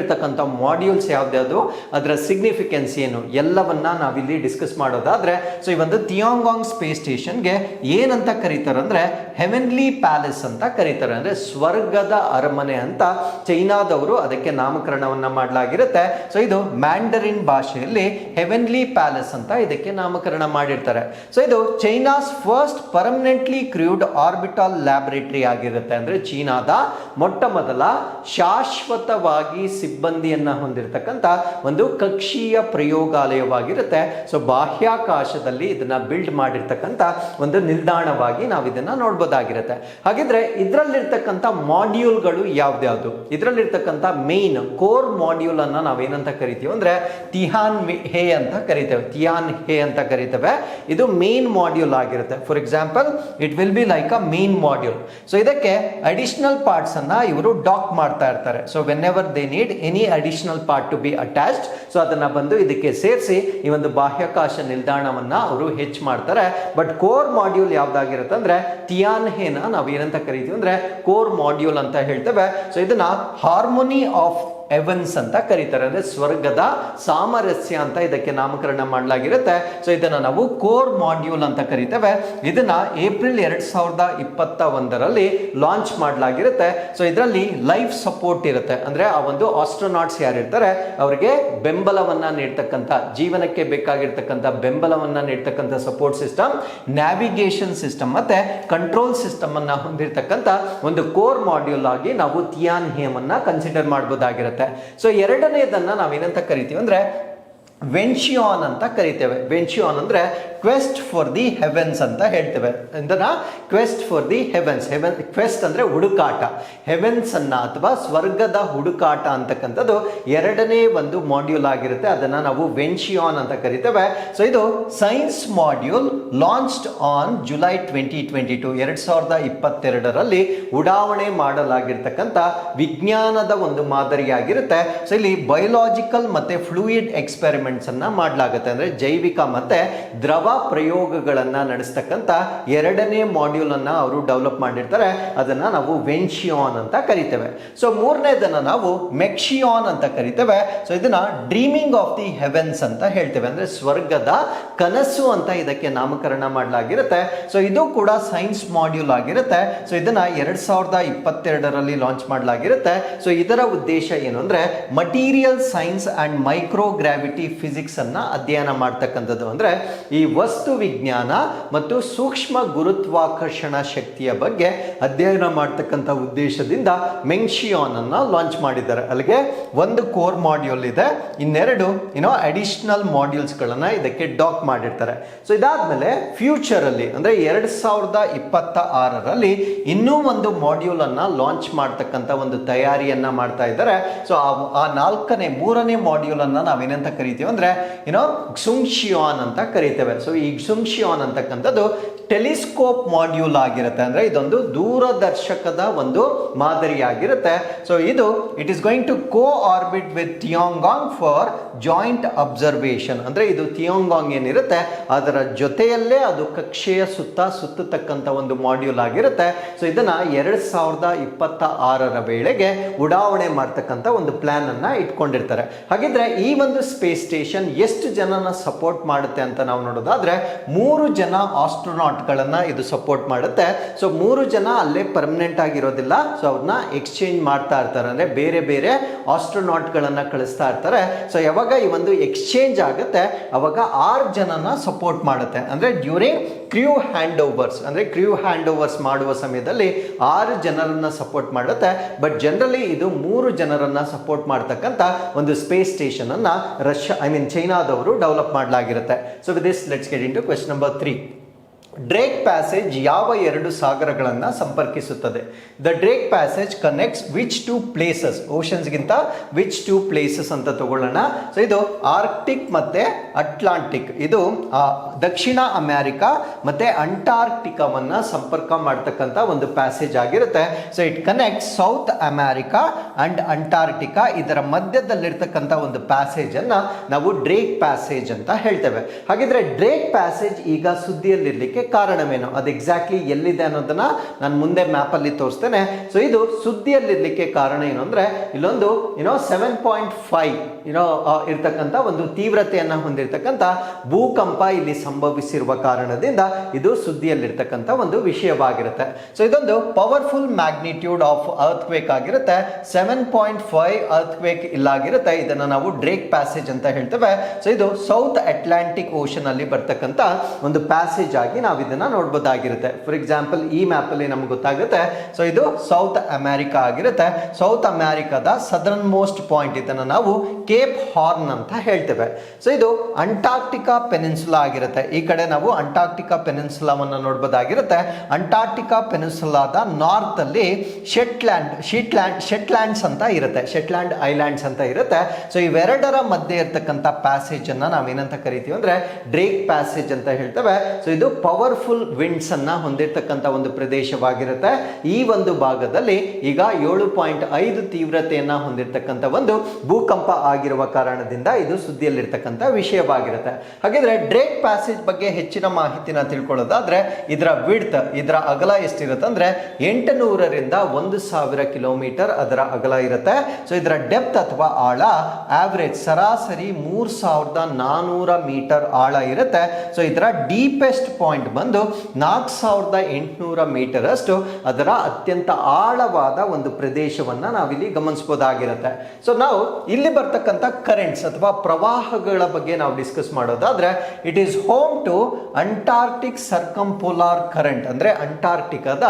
ಇದರಲ್ಲಿರ್ತಕ್ಕಂಥ ಮಾಡ್ಯೂಲ್ಸ್ ಯಾವ್ದ್ಯಾವುದು, ಅದರ ಸಿಗ್ನಿಫಿಕೆನ್ಸ್ ಏನು, ಎಲ್ಲವನ್ನ ನಾವಿಲ್ಲಿ ಡಿಸ್ಕಸ್ ಮಾಡೋದಾದ್ರೆ ಸೊ ಈ ಒಂದು ಥಿಯಾಂಗಾಂಗ್ ಸ್ಪೇಸ್ ಸ್ಟೇಷನ್ಗೆ ಏನಂತ ಕರೀತಾರೆ ಅಂದ್ರೆ ಹೆವೆನ್ಲಿ ಪ್ಯಾಲೇಸ್ ಅಂತ ಕರೀತಾರೆ ಅಂದ್ರೆ, ಸ್ವರ್ಗದ ಅರಮನೆ ಅಂತ ಚೈನಾದವರು ಅದಕ್ಕೆ ನಾಮಕರಣವನ್ನ ಮಾಡಲಾಗಿರುತ್ತೆ. ಸೊ ಇದು ಮ್ಯಾಂಡರಿನ್ ಭಾಷೆಯಲ್ಲಿ ಹೆವೆನ್ಲಿ ಪ್ಯಾಲೇಸ್ ಅಂತ ಇದಕ್ಕೆ ನಾಮಕರಣ ಮಾಡಿರ್ತಾರೆ. ಸೊ ಇದು China's first permanently crewed orbital laboratory ಆಗಿರುತ್ತೆ ಅಂದ್ರೆ ಚೀನಾದ ಮೊಟ್ಟ ಮೊದಲ ಶಾಶ್ವತವಾಗಿ ಸಿಬ್ಬಂದಿಯನ್ನ ಹೊಂದಿರತಕ್ಕಂತ ಒಂದು ಕಕ್ಷೀಯ ಪ್ರಯೋಗಾಲಯವಾಗಿರುತ್ತೆ. ಸೊ ಬಾಹ್ಯಾಕಾಶದಲ್ಲಿ ಇದನ್ನ ಬಿಲ್ಡ್ ಮಾಡಿರ್ತಕ್ಕಂಥ ಒಂದು ನಿಲ್ದಾಣವಾಗಿ ನಾವು ಇದನ್ನ ನೋಡ್ಬೋದಾಗಿರುತ್ತೆ. ಹಾಗಿದ್ರೆ ಇದರಲ್ಲಿರ್ತಕ್ಕಂಥ ಮಾಡ್ಯೂಲ್ಗಳು ಯಾವ್ದ್ಯಾವ್ದು? ಇದರಲ್ಲಿರ್ತಕ್ಕಂಥ ಮೇನ್ ಕೋರ್ ಮಾಡ್ಯೂಲ್ ಅನ್ನ ನಾವೇನಂತ ಕರಿತೀವಿ ಅಂದ್ರೆ ತಿಹಾನ್ ಹೇ ಅಂತ ಕರಿತೇವೆ. ತಿಹಾನ್ ಹೇ ಅಂತ ಕರಿತೇವೆ. ಇದು ಮೇನ್ ಮಾಡ್ಯೂಲ್ ಆಗಿರುತ್ತೆ. For example it will be like a main module so ಇದಕ್ಕೆ ಅಡಿಷನಲ್ ಪಾರ್ಟ್ಸ್ ಅನ್ನ ಇವರು ಡಾಕ್ ಮಾಡ್ತಾ ಇರ್ತಾರೆ. So whenever they need any additional part to be attached so ಅದನ್ನ ಬಂದು ಇದಕ್ಕೆ ಸೇರಿಸಿ ಈ ಒಂದು ಬಾಹ್ಯಾಕಾಶ ನಿಲ್ದಾಣವನ್ನ ಅವರು ಹೆಚ್ಚು ಮಾಡ್ತಾರೆ. ಬಟ್ ಕೋರ್ ಮಾಡ್ಯೂಲ್ ಯಾವ್ದಾಗಿರುತ್ತೆ ಅಂದ್ರೆ ಟಿಯಾನ್ ಹೇನ ನಾವು ಏನಂತ ಕರಿತೀವಿ ಅಂದ್ರೆ ಕೋರ್ ಮಾಡ್ಯೂಲ್ ಅಂತ ಹೇಳ್ತೇವೆ. ಸೊ ಇದನ್ನ ಹಾರ್ಮೋನಿ ಆಫ್ ಎವನ್ಸ್ ಅಂತ ಕರೀತಾರೆ. ಅಂದ್ರೆ ಸ್ವರ್ಗದ ಸಾಮರಸ್ಯ ಅಂತ ಇದಕ್ಕೆ ನಾಮಕರಣ ಮಾಡಲಾಗಿರುತ್ತೆ. ಸೊ ಇದನ್ನು ನಾವು ಕೋರ್ ಮಾಡ್ಯೂಲ್ ಅಂತ ಕರಿತೇವೆ. ಇದನ್ನ ಏಪ್ರಿಲ್ ಎರಡ್ ಸಾವಿರದ ಇಪ್ಪತ್ತ ಒಂದರಲ್ಲಿ ಲಾಂಚ್ ಮಾಡಲಾಗಿರುತ್ತೆ. ಸೊ ಇದರಲ್ಲಿ ಲೈಫ್ ಸಪೋರ್ಟ್ ಇರುತ್ತೆ. ಅಂದ್ರೆ ಆ ಒಂದು ಆಸ್ಟ್ರೋನಾಟ್ಸ್ ಯಾರಿರ್ತಾರೆ, ಅವರಿಗೆ ಬೆಂಬಲವನ್ನ ನೀಡ್ತಕ್ಕಂಥ, ಜೀವನಕ್ಕೆ ಬೇಕಾಗಿರ್ತಕ್ಕಂಥ ಬೆಂಬಲವನ್ನ ನೀಡ್ತಕ್ಕಂಥ ಸಪೋರ್ಟ್ ಸಿಸ್ಟಮ್ ನ್ಯಾವಿಗೇಷನ್ ಸಿಸ್ಟಮ್ ಮತ್ತೆ ಕಂಟ್ರೋಲ್ ಸಿಸ್ಟಮ್ ಅನ್ನ ಹೊಂದಿರತಕ್ಕಂಥ ಒಂದು ಕೋರ್ ಮಾಡ್ಯೂಲ್ ಆಗಿ ನಾವು ತಿಯಾನ್ ಕನ್ಸಿಡರ್ ಮಾಡಬಹುದಾಗಿರುತ್ತೆ ಸೊ ಎರಡನೇದನ್ನ ನಾವೇನಂತ ಕರಿತೀವಿ ಅಂದ್ರೆ ವೆನ್ಶಿಯಾನ್ ಅಂತ ಕರಿತೇವೆ. ವೆನ್ಶಿಯಾನ್ ಅಂದ್ರೆ ಕ್ವೆಸ್ಟ್ ಫಾರ್ ದಿ ಹೆವೆನ್ಸ್ ಅಂತ ಹೇಳ್ತೇವೆ. ಇದನ್ನ quest for the heavens heaven quest ಅಂದ್ರೆ ಹುಡುಕಾಟ. ಹೆವೆನ್ಸನ್ನು ಅಥವಾ ಸ್ವರ್ಗದ ಹುಡುಕಾಟ ಅಂತಕ್ಕಂಥದ್ದು ಎರಡನೇ ಒಂದು ಮಾಡ್ಯೂಲ್ ಆಗಿರುತ್ತೆ. ಅದನ್ನ ನಾವು ವೆನ್ಶಿಯಾನ್ ಅಂತ ಕರಿತೇವೆ. ಸೊ ಇದು science module launched on July twenty twenty two ಎರಡು ಸಾವಿರದ ಇಪ್ಪತ್ತೆರಡರಲ್ಲಿ ಉಡಾವಣೆ ಮಾಡಲಾಗಿರ್ತಕ್ಕಂಥ ವಿಜ್ಞಾನದ ಒಂದು ಮಾದರಿಯಾಗಿರುತ್ತೆ. ಸೊ ಇಲ್ಲಿ ಬಯೋಲಾಜಿಕಲ್ ಮತ್ತೆ ಫ್ಲೂಯಿಡ್ ಎಕ್ಸ್ಪೆರಿಮೆಂಟ್ಸ್ ಅನ್ನ ಮಾಡಲಾಗುತ್ತೆ. ಅಂದ್ರೆ ಜೈವಿಕ ಮತ್ತೆ ದ್ರವ ಪ್ರಯೋಗಗಳನ್ನು ನಡೆಸ್ತಕ್ಕಂಥ ಎರಡನೇ ಮಾಡ್ಯೂಲ್ ಅನ್ನ ಅವರು ಡೆವಲಪ್ ಮಾಡಿರ್ತಾರೆ. ಅದನ್ನ ನಾವು ವೆನ್ಶಿಯಾನ್ ಅಂತ ಕರಿತೇವೆ. ಸೊ ಮೂರನೇದನ್ನ ನಾವು ಮೆಕ್ಶಿಯಾನ್ ಅಂತ ಕರಿತೇವೆ. ಸೊ ಇದನ್ನ ಡ್ರೀಮಿಂಗ್ ಆಫ್ ದಿ ಹೆವೆನ್ಸ್ ಅಂತ ಹೇಳ್ತೇವೆ. ಅಂದ್ರೆ ಸ್ವರ್ಗದ ಕನಸು ಅಂತ ಇದಕ್ಕೆ ನಾಮಕರಣ ಮಾಡಲಾಗಿರುತ್ತೆ. ಸೊ ಇದು ಕೂಡ ಸೈನ್ಸ್ ಮಾಡ್ಯೂಲ್ ಆಗಿರುತ್ತೆ. ಸೊ ಇದನ್ನ ಎರಡು ಸಾವಿರದ ಇಪ್ಪತ್ತೆರಡರಲ್ಲಿ ಲಾಂಚ್ ಮಾಡಲಾಗಿರುತ್ತೆ. ಸೊ ಇದರ ಉದ್ದೇಶ ಏನು ಅಂದ್ರೆ material science and micro gravity physics ಅನ್ನ ಅಧ್ಯಯನ ಮಾಡ್ತಕ್ಕಂಥದ್ದು ಅಂದ್ರೆ ಈ ವಸ್ತು ವಿಜ್ಞಾನ ಮತ್ತು ಸೂಕ್ಷ್ಮ ಗುರುತ್ವಾಕರ್ಷಣ ಶಕ್ತಿಯ ಬಗ್ಗೆ ಅಧ್ಯಯನ ಮಾಡ್ತಕ್ಕಂಥ ಉದ್ದೇಶದಿಂದ ಮೆಂಕ್ಷಿಯಾನ್ ಅನ್ನ ಲಾಂಚ್ ಮಾಡಿದ್ದಾರೆ. ಅಲ್ಲಿಗೆ ಒಂದು ಕೋರ್ ಮಾಡ್ಯೂಲ್ ಇದೆ, ಇನ್ನೆರಡು ಏನೋ ಅಡಿಷನಲ್ ಮಾಡ್ಯೂಲ್ಸ್ಗಳನ್ನು ಇದಕ್ಕೆ ಡಾಕ್ ಮಾಡಿರ್ತಾರೆ. ಸೊ ಇದಾದ್ಮೇಲೆ ಫ್ಯೂಚರ್ ಅಲ್ಲಿ, ಅಂದ್ರೆ ಎರಡ್ ಸಾವಿರದ ಇಪ್ಪತ್ತ ಆರರಲ್ಲಿ ಇನ್ನೂ ಒಂದು ಮಾಡ್ಯೂಲ್ ಅನ್ನ ಲಾಂಚ್ ಮಾಡ್ತಕ್ಕಂಥ ಒಂದು ತಯಾರಿಯನ್ನ ಮಾಡ್ತಾ ಇದ್ದಾರೆ. ಸೊ ಆ ನಾಲ್ಕನೇ, ಮೂರನೇ ಮಾಡ್ಯೂಲ್ ಅನ್ನ ನಾವೇನಂತ ಕರಿತೀವಿ ಅಂದ್ರೆ ಏನೋ ಕ್ಸುಂಕ್ಷಿಯಾನ್ ಅಂತ ಕರೀತೇವೆ. ಸೊ ಈ ಕ್ಸುಂಕ್ಷಿಯಾನ್ ಅಂತಕ್ಕಂಥದ್ದು ಟೆಲಿಸ್ಕೋಪ್ ಮಾಡ್ಯೂಲ್ ಆಗಿರುತ್ತೆ ಅಂದ್ರೆ ಇದೊಂದು ದೂರದರ್ಶಕದ ಒಂದು ಮಾದರಿ ಆಗಿರುತ್ತೆ ಸೊ ಇದು it is going to co orbit with Tiangong for joint observation ಅಂದ್ರೆ ಇದು ತಿಯೋಂಗಾಂಗ್ ಏನಿರುತ್ತೆ, ಅದರ ಜೊತೆಯಲ್ಲೇ ಅದು ಕಕ್ಷೆಯ ಸುತ್ತ ಸುತ್ತತಕ್ಕಂಥ ಒಂದು ಮಾಡ್ಯೂಲ್ ಆಗಿರುತ್ತೆ. ಸೊ ಇದನ್ನು ಎರಡು ಸಾವಿರದ ಇಪ್ಪತ್ತ ಆರರ ವೇಳೆಗೆ ಉಡಾವಣೆ ಮಾಡ್ತಕ್ಕಂಥ ಒಂದು ಪ್ಲಾನ್ ಅನ್ನ ಇಟ್ಕೊಂಡಿರ್ತಾರೆ. ಹಾಗಿದ್ರೆ ಈ ಒಂದು ಸ್ಪೇಸ್ ಸ್ಟೇಷನ್ ಎಷ್ಟು ಜನನ ಸಪೋರ್ಟ್ ಮಾಡುತ್ತೆ ಅಂತ ನಾವು ನೋಡೋದಾದ್ರೆ ಮೂರು ಜನ ಆಸ್ಟ್ರೋನಾಟ್ ಆಸ್ಟ್ರೋನಾಟ್ಗಳನ್ನು ಇದು ಸಪೋರ್ಟ್ ಮಾಡುತ್ತೆ. ಸೊ ಮೂರು ಜನ ಅಲ್ಲೇ ಪರ್ಮನೆಂಟ್ ಆಗಿರೋದಿಲ್ಲ. ಸೊ ಅವ್ರನ್ನ ಎಕ್ಸ್ಚೇಂಜ್ ಮಾಡ್ತಾ ಇರ್ತಾರೆ. ಅಂದರೆ ಬೇರೆ ಬೇರೆ ಆಸ್ಟ್ರೋನಾಟ್ಗಳನ್ನು ಕಳಿಸ್ತಾ ಇರ್ತಾರೆ. ಸೊ ಯಾವಾಗ ಈ ಒಂದು ಎಕ್ಸ್ಚೇಂಜ್ ಆಗುತ್ತೆ, ಅವಾಗ ಆರು ಜನನ ಸಪೋರ್ಟ್ ಮಾಡುತ್ತೆ. ಅಂದರೆ ಡ್ಯೂರಿಂಗ್ ಕ್ರ್ಯೂ ಹ್ಯಾಂಡ್ ಓವರ್ಸ್ ಅಂದರೆ ಕ್ರ್ಯೂ ಹ್ಯಾಂಡ್ ಓವರ್ಸ್ ಮಾಡುವ ಸಮಯದಲ್ಲಿ ಆರು ಜನರನ್ನ ಸಪೋರ್ಟ್ ಮಾಡುತ್ತೆ. ಬಟ್ ಜನರಲಿ ಇದು ಮೂರು ಜನರನ್ನ ಸಪೋರ್ಟ್ ಮಾಡ್ತಕ್ಕಂಥ ಒಂದು ಸ್ಪೇಸ್ ಸ್ಟೇಷನ್ ಅನ್ನ ರಷ್ಯಾ ಐ ಮೀನ್ ಚೈನಾದವರು develop ಮಾಡಲಾಗಿರುತ್ತೆ. So with this let's get into question number three Drake passage ಯಾವ ಎರಡು ಸಾಗರಗಳನ್ನು ಸಂಪರ್ಕಿಸುತ್ತದೆ? The Drake passage connects which two places ಓಷನ್ಸ್ಗಿಂತ which two places ಅಂತ ತಗೊಳ್ಳೋಣ. ಸೊ ಇದು ಆರ್ಕ್ಟಿಕ್ ಮತ್ತು ಅಟ್ಲಾಂಟಿಕ್ ಇದು ದಕ್ಷಿಣ ಅಮೆರಿಕಾ ಮತ್ತು ಅಂಟಾರ್ಕ್ಟಿಕಾವನ್ನು ಸಂಪರ್ಕ ಮಾಡ್ತಕ್ಕಂಥ ಒಂದು ಪ್ಯಾಸೇಜ್ ಆಗಿರುತ್ತೆ. So it connects South America and Antarctica ಇದರ ಮಧ್ಯದಲ್ಲಿರ್ತಕ್ಕಂಥ ಒಂದು ಪ್ಯಾಸೇಜನ್ನು ನಾವು ಡ್ರೇಕ್ ಪ್ಯಾಸೇಜ್ ಅಂತ ಹೇಳ್ತೇವೆ. ಹಾಗಿದ್ರೆ ಡ್ರೇಕ್ ಪ್ಯಾಸೇಜ್ ಈಗ ಸುದ್ದಿಯಲ್ಲಿರ್ಲಿಕ್ಕೆ ಕಾರಣವೇನು? ಅದು ಎಕ್ಸಾಕ್ಟ್ಲಿ ಎಲ್ಲಿದೆ ಅನ್ನೋದನ್ನ ನಾನು ಮುಂದೆ ಮ್ಯಾಪಲ್ಲಿ ತೋರಿಸ್ತೇನೆ. ಸೊ ಇದು ಸುದ್ದಿಯಲ್ಲಿರಲಿಕ್ಕೆ ಕಾರಣ ಏನು ಅಂದರೆ, ಇಲ್ಲೊಂದು ಏನೋ ಸೆವೆನ್ ಪಾಯಿಂಟ್ ಫೈವ್ ಏನೋ ಇರ್ತಕ್ಕಂಥ ಒಂದು ತೀವ್ರತೆಯನ್ನು ಹೊಂದಿರತಕ್ಕಂಥ ಭೂಕಂಪ ಇಲ್ಲಿ ಸಂಭವಿಸಿರುವ ಕಾರಣದಿಂದ ಇದು ಸುದ್ದಿಯಲ್ಲಿರ್ತಕ್ಕಂಥ ಒಂದು ವಿಷಯವಾಗಿರುತ್ತೆ. ಸೊ ಇದೊಂದು ಪವರ್ಫುಲ್ ಮ್ಯಾಗ್ನಿಟ್ಯೂಡ್ ಆಫ್ ಅರ್ತ್ಕ್ವೇಕ್ ಆಗಿರುತ್ತೆ. ಸೆವೆನ್ ಪಾಯಿಂಟ್ ಫೈವ್ ಅರ್ತ್ಕ್ವೇಕ್ ಇಲ್ಲಾಗಿರುತ್ತೆ. ಇದನ್ನ ನಾವು ಡ್ರೇಕ್ ಪ್ಯಾಸೇಜ್ ಅಂತ ಹೇಳ್ತೇವೆ. ಸೊ ಇದು ಸೌತ್ ಅಟ್ಲಾಂಟಿಕ್ ಓಷನ್ ಅಲ್ಲಿ ಬರ್ತಕ್ಕಂಥ ಒಂದು ಪ್ಯಾಸೇಜ್ ಆಗಿ ನಾವು ಇದನ್ನ ನೋಡ್ಬೋದಾಗಿರುತ್ತೆ. ಫಾರ್ ಎಕ್ಸಾಂಪಲ್ ಈ ಮ್ಯಾಪ್ ಅಲ್ಲಿ ನಮ್ಗೆ ಗೊತ್ತಾಗುತ್ತೆ. ಸೊ ಇದು ಸೌತ್ ಅಮೆರಿಕಾ ಆಗಿರುತ್ತೆ. ಸೌತ್ ಅಮೆರಿಕಾದ ಸದರ್ನ್ ಮೋಸ್ಟ್ ಪಾಯಿಂಟ್ ಇದನ್ನ ನಾವು ಕೇಪ್ ಹಾರ್ನ್ ಅಂತ ಹೇಳ್ತೇವೆ. ಸೊ ಇದು ಅಂಟಾರ್ಕ್ಟಿಕಾ ಪೆನಿನ್ಸುಲಾ ಆಗಿರುತ್ತೆ. ಈ ಕಡೆ ನಾವು ಅಂಟಾರ್ಕ್ಟಿಕಾ ಪೆನಿನ್ಸುಲಾವನ್ನು ನೋಡ್ಬೋದಾಗಿರುತ್ತೆ. ಅಂಟಾರ್ಕ್ಟಿಕಾ ಪೆನಿನ್ಸುಲಾದ ನಾರ್ತ್ ಅಲ್ಲಿ ಶೆಟ್ಲ್ಯಾಂಡ್ ಶೀಟ್ಲ್ಯಾಂಡ್ ಶೆಟ್ಲ್ಯಾಂಡ್ಸ್ ಅಂತ ಇರುತ್ತೆ. ಶೆಟ್ಲ್ಯಾಂಡ್ ಐಲ್ಯಾಂಡ್ಸ್ ಅಂತ ಇರುತ್ತೆ. ಸೊ ಇವೆರಡರ ಮಧ್ಯೆ ಇರತಕ್ಕಂಥ ಪ್ಯಾಸೇಜ್ ಅನ್ನ ನಾವೇನಂತ ಕರಿತೀವಿ ಅಂದ್ರೆ ಡ್ರೇಕ್ ಪ್ಯಾಸೇಜ್ ಅಂತ ಹೇಳ್ತೇವೆ. ಸೊ ಇದು ಪವರ್ಫುಲ್ ವಿಂಡ್ಸ್ ಅನ್ನ ಹೊಂದಿರತಕ್ಕಂಥ ಒಂದು ಪ್ರದೇಶವಾಗಿರುತ್ತೆ. ಈ ಒಂದು ಭಾಗದಲ್ಲಿ ಈಗ ಏಳು ಪಾಯಿಂಟ್ ಐದು ತೀವ್ರತೆಯನ್ನ ಹೊಂದಿರತಕ್ಕಂಥ ಒಂದು ಭೂಕಂಪ ಆಗಿರುವ ಕಾರಣದಿಂದ ಇದು ಸುದ್ದಿಯಲ್ಲಿರ್ತಕ್ಕಂಥ ವಿಷಯವಾಗಿರುತ್ತೆ. ಹಾಗಿದ್ರೆ ಡ್ರೇಕ್ ಪ್ಯಾಸೇಜ್ ಬಗ್ಗೆ ಹೆಚ್ಚಿನ ಮಾಹಿತಿನ ತಿಳ್ಕೊಳ್ಳೋದಾದ್ರೆ ಇದರ ವಿಡ್ತ್, ಇದರ ಅಗಲ ಎಷ್ಟಿರುತ್ತೆ ಅಂದ್ರೆ ಎಂಟುನೂರರಿಂದ ಒಂದು ಸಾವಿರ ಕಿಲೋಮೀಟರ್ ಅದರ ಅಗಲ ಇರುತ್ತೆ. ಸೊ ಇದರ ಡೆಪ್ತ್ ಅಥವಾ ಆಳ ಆವ್ರೇಜ್ ಸರಾಸರಿ ಮೂರ್ ಸಾವಿರದ ನಾನೂರ ಮೀಟರ್ ಆಳ ಇರುತ್ತೆ. ಸೊ ಇದರ ಡೀಪೆಸ್ಟ್ ಪಾಯಿಂಟ್ ಬಂದು ನಾಲ್ಕು ಸಾವಿರದ ಎಂಟುನೂರ ಮೀಟರ್ ಅಷ್ಟು ಅದರ ಅತ್ಯಂತ ಆಳವಾದ ಒಂದು ಪ್ರದೇಶವನ್ನ ನಾವಿಲ್ಲಿ ಗಮನಿಸಬಹುದಾಗಿರುತ್ತೆ. ಸೊ ನಾವು ಇಲ್ಲಿ ಬರ್ತಕ್ಕಂಥ ಕರೆಂಟ್ಸ್ ಅಥವಾ ಪ್ರವಾಹಗಳ ಬಗ್ಗೆ ನಾವು ಡಿಸ್ಕಸ್ ಮಾಡೋದಾದ್ರೆ it is home to Antarctic circumpolar current ಅಂದ್ರೆ ಅಂಟಾರ್ಕ್ಟಿಕಾದ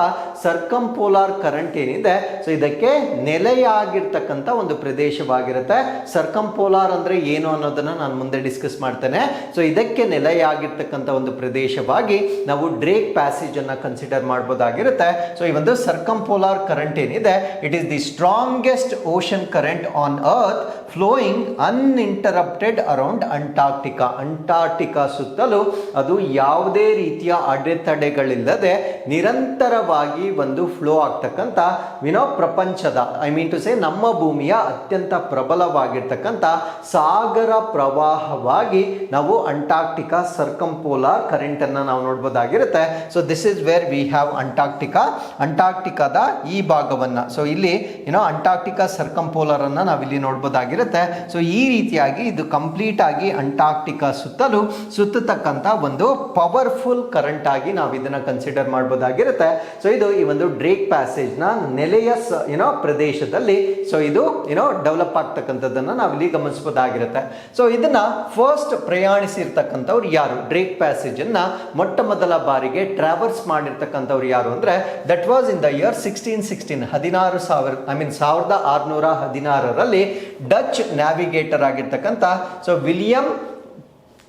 ಸರ್ಕಂಪೋಲಾರ್ ಕರೆಂಟ್ ಏನಿದೆ ಸೊ ಇದಕ್ಕೆ ನೆಲೆಯಾಗಿರ್ತಕ್ಕಂಥ ಒಂದು ಪ್ರದೇಶವಾಗಿರುತ್ತೆ. ಸರ್ಕಂಪೋಲಾರ್ ಅಂದ್ರೆ ಏನು ಅನ್ನೋದನ್ನ ನಾನು ಮುಂದೆ ಡಿಸ್ಕಸ್ ಮಾಡ್ತೇನೆ. ಸೊ ಇದಕ್ಕೆ ನೆಲೆಯಾಗಿರ್ತಕ್ಕಂಥ ಒಂದು ಪ್ರದೇಶವಾಗಿ ನಾವು ಡ್ರೇಕ್ ಪ್ಯಾಸೇಜ್ ಅನ್ನ ಕನ್ಸಿಡರ್ ಮಾಡಬಹುದಾಗಿರುತ್ತೆ ಸೊ ಈ ಒಂದು ಸರ್ಕಂಪೋಲಾರ್ ಕರೆಂಟ್ ಏನಿದೆ it is the strongest ocean current on earth flowing uninterrupted around Antarctica Antarctica ಸುತ್ತಲೂ ಅದು ಯಾವುದೇ ರೀತಿಯ ಅಡೆತಡೆಗಳಿಲ್ಲದೆ ನಿರಂತರವಾಗಿ ಒಂದು ಫ್ಲೋ ಆಗ್ತಕ್ಕಂಥ ವಿನೋ ಪ್ರಪಂಚದ ಐ ಮೀನ್ ಟು ಸೇ ನಮ್ಮ ಭೂಮಿಯ ಅತ್ಯಂತ ಪ್ರಬಲವಾಗಿರ್ತಕ್ಕಂಥ ಸಾಗರ ಪ್ರವಾಹವಾಗಿ ನಾವು ಅಂಟಾರ್ಕ್ಟಿಕಾ ಸರ್ಕಂಪೋಲಾರ್ ಕರೆಂಟನ್ನು ನಾವು ನಾವು ನೋಡ್ಬೋದಾಗಿರುತ್ತೆ. So this is where we have Antarctica ಅಂಟಾರ್ಕ್ಟಿಕಾದ ಈ ಭಾಗವನ್ನ. ಸೊ ಇಲ್ಲಿ ಏನೋ ಅಂಟಾರ್ಕ್ಟಿಕಾ ಸರ್ಕಂಪೋಲರನ್ನು ಅನ್ನ ನಾವಿಲ್ಲಿ ನೋಡ್ಬೋದಾಗಿರುತ್ತೆ. ಸೊ ಈ ರೀತಿಯಾಗಿ ಇದು ಕಂಪ್ಲೀಟ್ ಆಗಿ ಅಂಟಾರ್ಕ್ಟಿಕಾ ಸುತ್ತಲೂ ಸುತ್ತತಕ್ಕಂಥ ಒಂದು ಪವರ್ಫುಲ್ ಕರೆಂಟ್ ಆಗಿ ನಾವು ಇದನ್ನು ಕನ್ಸಿಡರ್ ಮಾಡಬಹುದಾಗಿರುತ್ತೆ ಸೊ ಇದು ಈ ಒಂದು ಡ್ರೇಕ್ ಪ್ಯಾಸೇಜ್ನ ನೆಲೆಯ ಏನೋ ಪ್ರದೇಶದಲ್ಲಿ ಸೊ ಇದು ಏನೋ ಡೆವಲಪ್ ಆಗ್ತಕ್ಕಂಥದ್ದನ್ನ ನಾವಿಲ್ಲಿ ಗಮನಿಸಬಹುದಾಗಿರುತ್ತೆ ಸೊ ಇದನ್ನ ಫಸ್ಟ್ ಪ್ರಯಾಣಿಸಿರ್ತಕ್ಕಂಥವ್ರು ಯಾರು? ಡ್ರೇಕ್ ಪ್ಯಾಸೇಜ್ ಅನ್ನ ಮೊಟ್ಟ ಮೊದಲ ಬಾರಿಗೆ ಟ್ರಾವೆಲ್ಸ್ ಮಾಡಿರ್ತಕ್ಕಂಥವ್ರು ಯಾರು ಅಂದ್ರೆ that was in the year sixteen sixteen ಹದಿನಾರು ಸಾವಿರ ಐ ಮೀನ್ ಸಾವಿರದ ಆರುನೂರ ಹದಿನಾರರಲ್ಲಿ ಡಚ್ ನ್ಯಾವಿಗೇಟರ್ ಆಗಿರ್ತಕ್ಕಂಥ ಸೊ ವಿಲಿಯಂ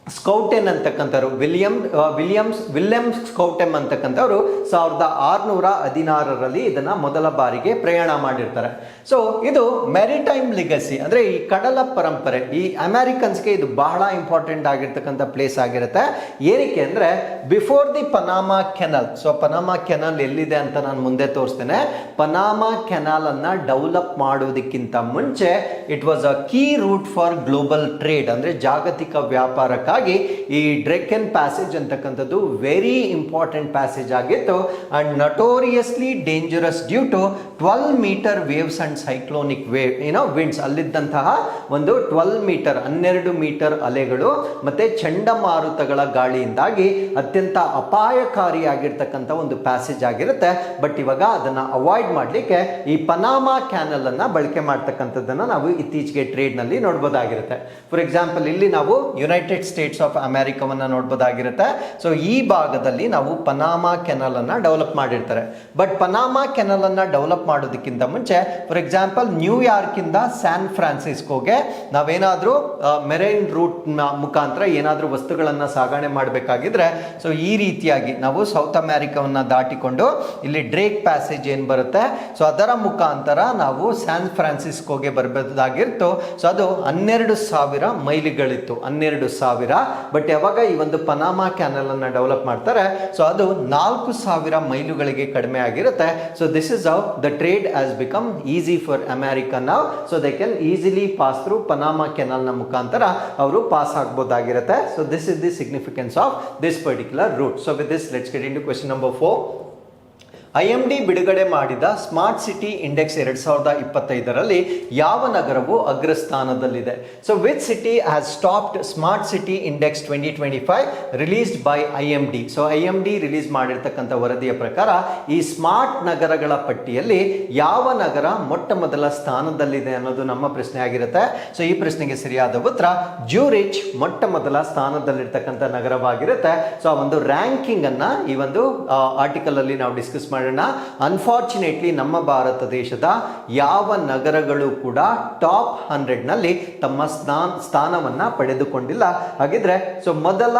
ಸ್ಕೌಟೆನ್ ಅಂತಕ್ಕಂಥವ್ರು ವಿಲಿಯಂ ಆ, ವಿಲಿಯಮ್ಸ್ ವಿಲಿಯಮ್ ಸ್ಕೌಟೆಮ್ ಅಂತಕ್ಕಂಥವ್ರು ಸಾವಿರದ ಆರುನೂರ ಹದಿನಾರರಲ್ಲಿ ಇದನ್ನು ಮೊದಲ ಬಾರಿಗೆ ಪ್ರಯಾಣ ಮಾಡಿರ್ತಾರೆ. ಸೊ ಇದು ಮೆರಿಟೈಮ್ ಲಿಗಸಿ ಅಂದರೆ ಈ ಕಡಲ ಪರಂಪರೆ ಈ ಅಮೆರಿಕನ್ಸ್ಗೆ ಇದು ಬಹಳ ಇಂಪಾರ್ಟೆಂಟ್ ಆಗಿರ್ತಕ್ಕಂಥ ಪ್ಲೇಸ್ ಆಗಿರುತ್ತೆ. ಏನಕ್ಕೆ ಅಂದರೆ before the Panama canal so Panama canal ಎಲ್ಲಿದೆ ಅಂತ ನಾನು ಮುಂದೆ ತೋರಿಸ್ತೇನೆ. ಪನಾಮಾ ಕೆನಾಲ್ ಅನ್ನ ಡೆವಲಪ್ ಮಾಡೋದಕ್ಕಿಂತ ಮುಂಚೆ it was a key route for global trade ಅಂದರೆ ಜಾಗತಿಕ ವ್ಯಾಪಾರಕ್ಕಾಗಿ ಕಾರಣದಿಂದಾಗಿ ಈ ಡ್ರೆಕೆನ್ ಪ್ಯಾಸೇಜ್ ಅಂತಕ್ಕಂಥದ್ದು ವೆರಿ ಇಂಪಾರ್ಟೆಂಟ್ ಪ್ಯಾಸೇಜ್ ಆಗಿತ್ತು and notoriously dangerous due to twelve metre waves and cyclonic wave ಏನೋ ವಿಂಡ್ಸ್ ಅಲ್ಲಿದ್ದಂತಹ ಒಂದು ಟ್ವೆಲ್ ಮೀಟರ್ ಹನ್ನೆರಡು ಮೀಟರ್ ಅಲೆಗಳು ಮತ್ತೆ ಚಂಡಮಾರುತಗಳ ಗಾಳಿಯಿಂದಾಗಿ ಅತ್ಯಂತ ಅಪಾಯಕಾರಿಯಾಗಿರ್ತಕ್ಕಂಥ ಒಂದು ಪ್ಯಾಸೇಜ್ ಆಗಿರುತ್ತೆ. ಬಟ್ ಇವಾಗ ಅದನ್ನ ಅವಾಯ್ಡ್ ಮಾಡಲಿಕ್ಕೆ ಈ ಪನಾಮಾ ಕ್ಯಾನಲ್ ಅನ್ನ ಬಳಕೆ ಮಾಡ್ತಕ್ಕಂಥದ್ದನ್ನು ನಾವು ಇತ್ತೀಚೆಗೆ ಟ್ರೇಡ್ನಲ್ಲಿ ನೋಡ್ಬೋದಾಗಿರುತ್ತೆ. ಫಾರ್ ಎಕ್ಸಾಂಪಲ್ ಇಲ್ಲಿ ನಾವು ಯುನೈಟೆಡ್ ಸ್ಟೇಟ್ಸ್ ಆಫ್ ಅಮೇರಿಕಾವನ್ನು ನೋಡ್ಬೋದಾಗಿರುತ್ತೆ. ಸೊ ಈ ಭಾಗದಲ್ಲಿ ನಾವು ಪನಾಮಾ ಕೆನಲ್ ಅನ್ನ ಡೆವಲಪ್ ಮಾಡಿರ್ತಾರೆ. ಬಟ್ ಪನಾಮಾ ಕೆನಲ್ ಅನ್ನ ಡೆವಲಪ್ ಮಾಡೋದಕ್ಕಿಂತ ಮುಂಚೆ ಫಾರ್ ಎಕ್ಸಾಂಪಲ್ ನ್ಯೂಯಾರ್ಕಿಂದ ಸ್ಯಾನ್ ಫ್ರಾನ್ಸಿಸ್ಕೋಗೆ ನಾವೇನಾದರೂ ಮೆರೈನ್ ರೂಟ್ ಮುಖಾಂತರ ಏನಾದ್ರೂ ವಸ್ತುಗಳನ್ನು ಸಾಗಣೆ ಮಾಡಬೇಕಾಗಿದ್ರೆ ಸೊ ಈ ರೀತಿಯಾಗಿ ನಾವು ಸೌತ್ ಅಮೆರಿಕವನ್ನ ದಾಟಿಕೊಂಡು ಇಲ್ಲಿ ಡ್ರೇಕ್ ಪ್ಯಾಸೇಜ್ ಏನು ಬರುತ್ತೆ ಸೊ ಅದರ ಮುಖಾಂತರ ನಾವು ಸ್ಯಾನ್ ಫ್ರಾನ್ಸಿಸ್ಕೋಗೆ ಬರಬಹುದಾಗಿತ್ತು ಸೊ ಅದು ಹನ್ನೆರಡು ಸಾವಿರ ಮೈಲಿಗಳಿತ್ತು. ಹನ್ನೆರಡು ಸಾವಿರ ಬಟ್ ಯಾವಾಗ ಈ ಒಂದು ಪನಾಮಾ ಕ್ಯಾನಲ್ ಅನ್ನ ಡೆವಲಪ್ ಮಾಡ್ತಾರೆ ಸೊ ಅದು ನಾಲ್ಕು ಸಾವಿರ ಮೈಲುಗಳಿಗೆ ಕಡಿಮೆ ಆಗಿರುತ್ತೆ. So this is how the trade as become easy for American ನಾವು so they can easily pass through Panama ಕೆನಲ್ನ ಮುಖಾಂತರ ಅವರು pass ಆಗ್ಬೋದಾಗಿರುತ್ತೆ. So this is the significance of this particular route so with this let's get into question number four I ಬಿಡುಗಡೆ ಮಾಡಿದ ಸ್ಮಾರ್ಟ್ ಸಿಟಿ ಇಂಡೆಕ್ಸ್ ಎರಡ್ ಸಾವಿರದ ಇಪ್ಪತ್ತೈದರಲ್ಲಿ ಯಾವ ನಗರವು ಅಗ್ರಸ್ಥಾನದಲ್ಲಿದೆ. So which city has stopped smart city index twenty twenty five released by I M D so I M D release ಮಾಡಿರ್ತಕ್ಕಂಥ ವರದಿಯ ಪ್ರಕಾರ ಈ ಸ್ಮಾರ್ಟ್ ನಗರಗಳ ಪಟ್ಟಿಯಲ್ಲಿ ಯಾವ ನಗರ ಮೊಟ್ಟ ಮೊದಲ ಸ್ಥಾನದಲ್ಲಿದೆ ಅನ್ನೋದು ನಮ್ಮ ಪ್ರಶ್ನೆ ಆಗಿರುತ್ತೆ. ಸೊ ಈ ಪ್ರಶ್ನೆಗೆ ಸರಿಯಾದ ಉತ್ತರ ಜ್ಯೂರಿಚ್ ಮೊಟ್ಟ ಮೊದಲ ಸ್ಥಾನದಲ್ಲಿರ್ತಕ್ಕಂಥ ನಗರವಾಗಿರುತ್ತೆ. ಸೊ ಆ ಒಂದು ರ್ಯಾಂಕಿಂಗ್ ಅನ್ನ ಈ ಒಂದು ಆರ್ಟಿಕಲ್ ಅಲ್ಲಿ ನಾವು ಡಿಸ್ಕಸ್ ಮಾಡೋಣ ಅನ್ಫಾರ್ಚುನೇಟ್ಲಿ ನಮ್ಮ ಭಾರತ ದೇಶದ ಯಾವ ನಗರಗಳು ಕೂಡ ಟಾಪ್ ಹಂಡ್ರೆಡ್ನಲ್ಲಿ ತಮ್ಮ ಸ್ಥಾನ ಸ್ಥಾನವನ್ನ ಪಡೆದುಕೊಂಡಿಲ್ಲ. ಹಾಗಿದ್ರೆ ಸೊ ಮೊದಲ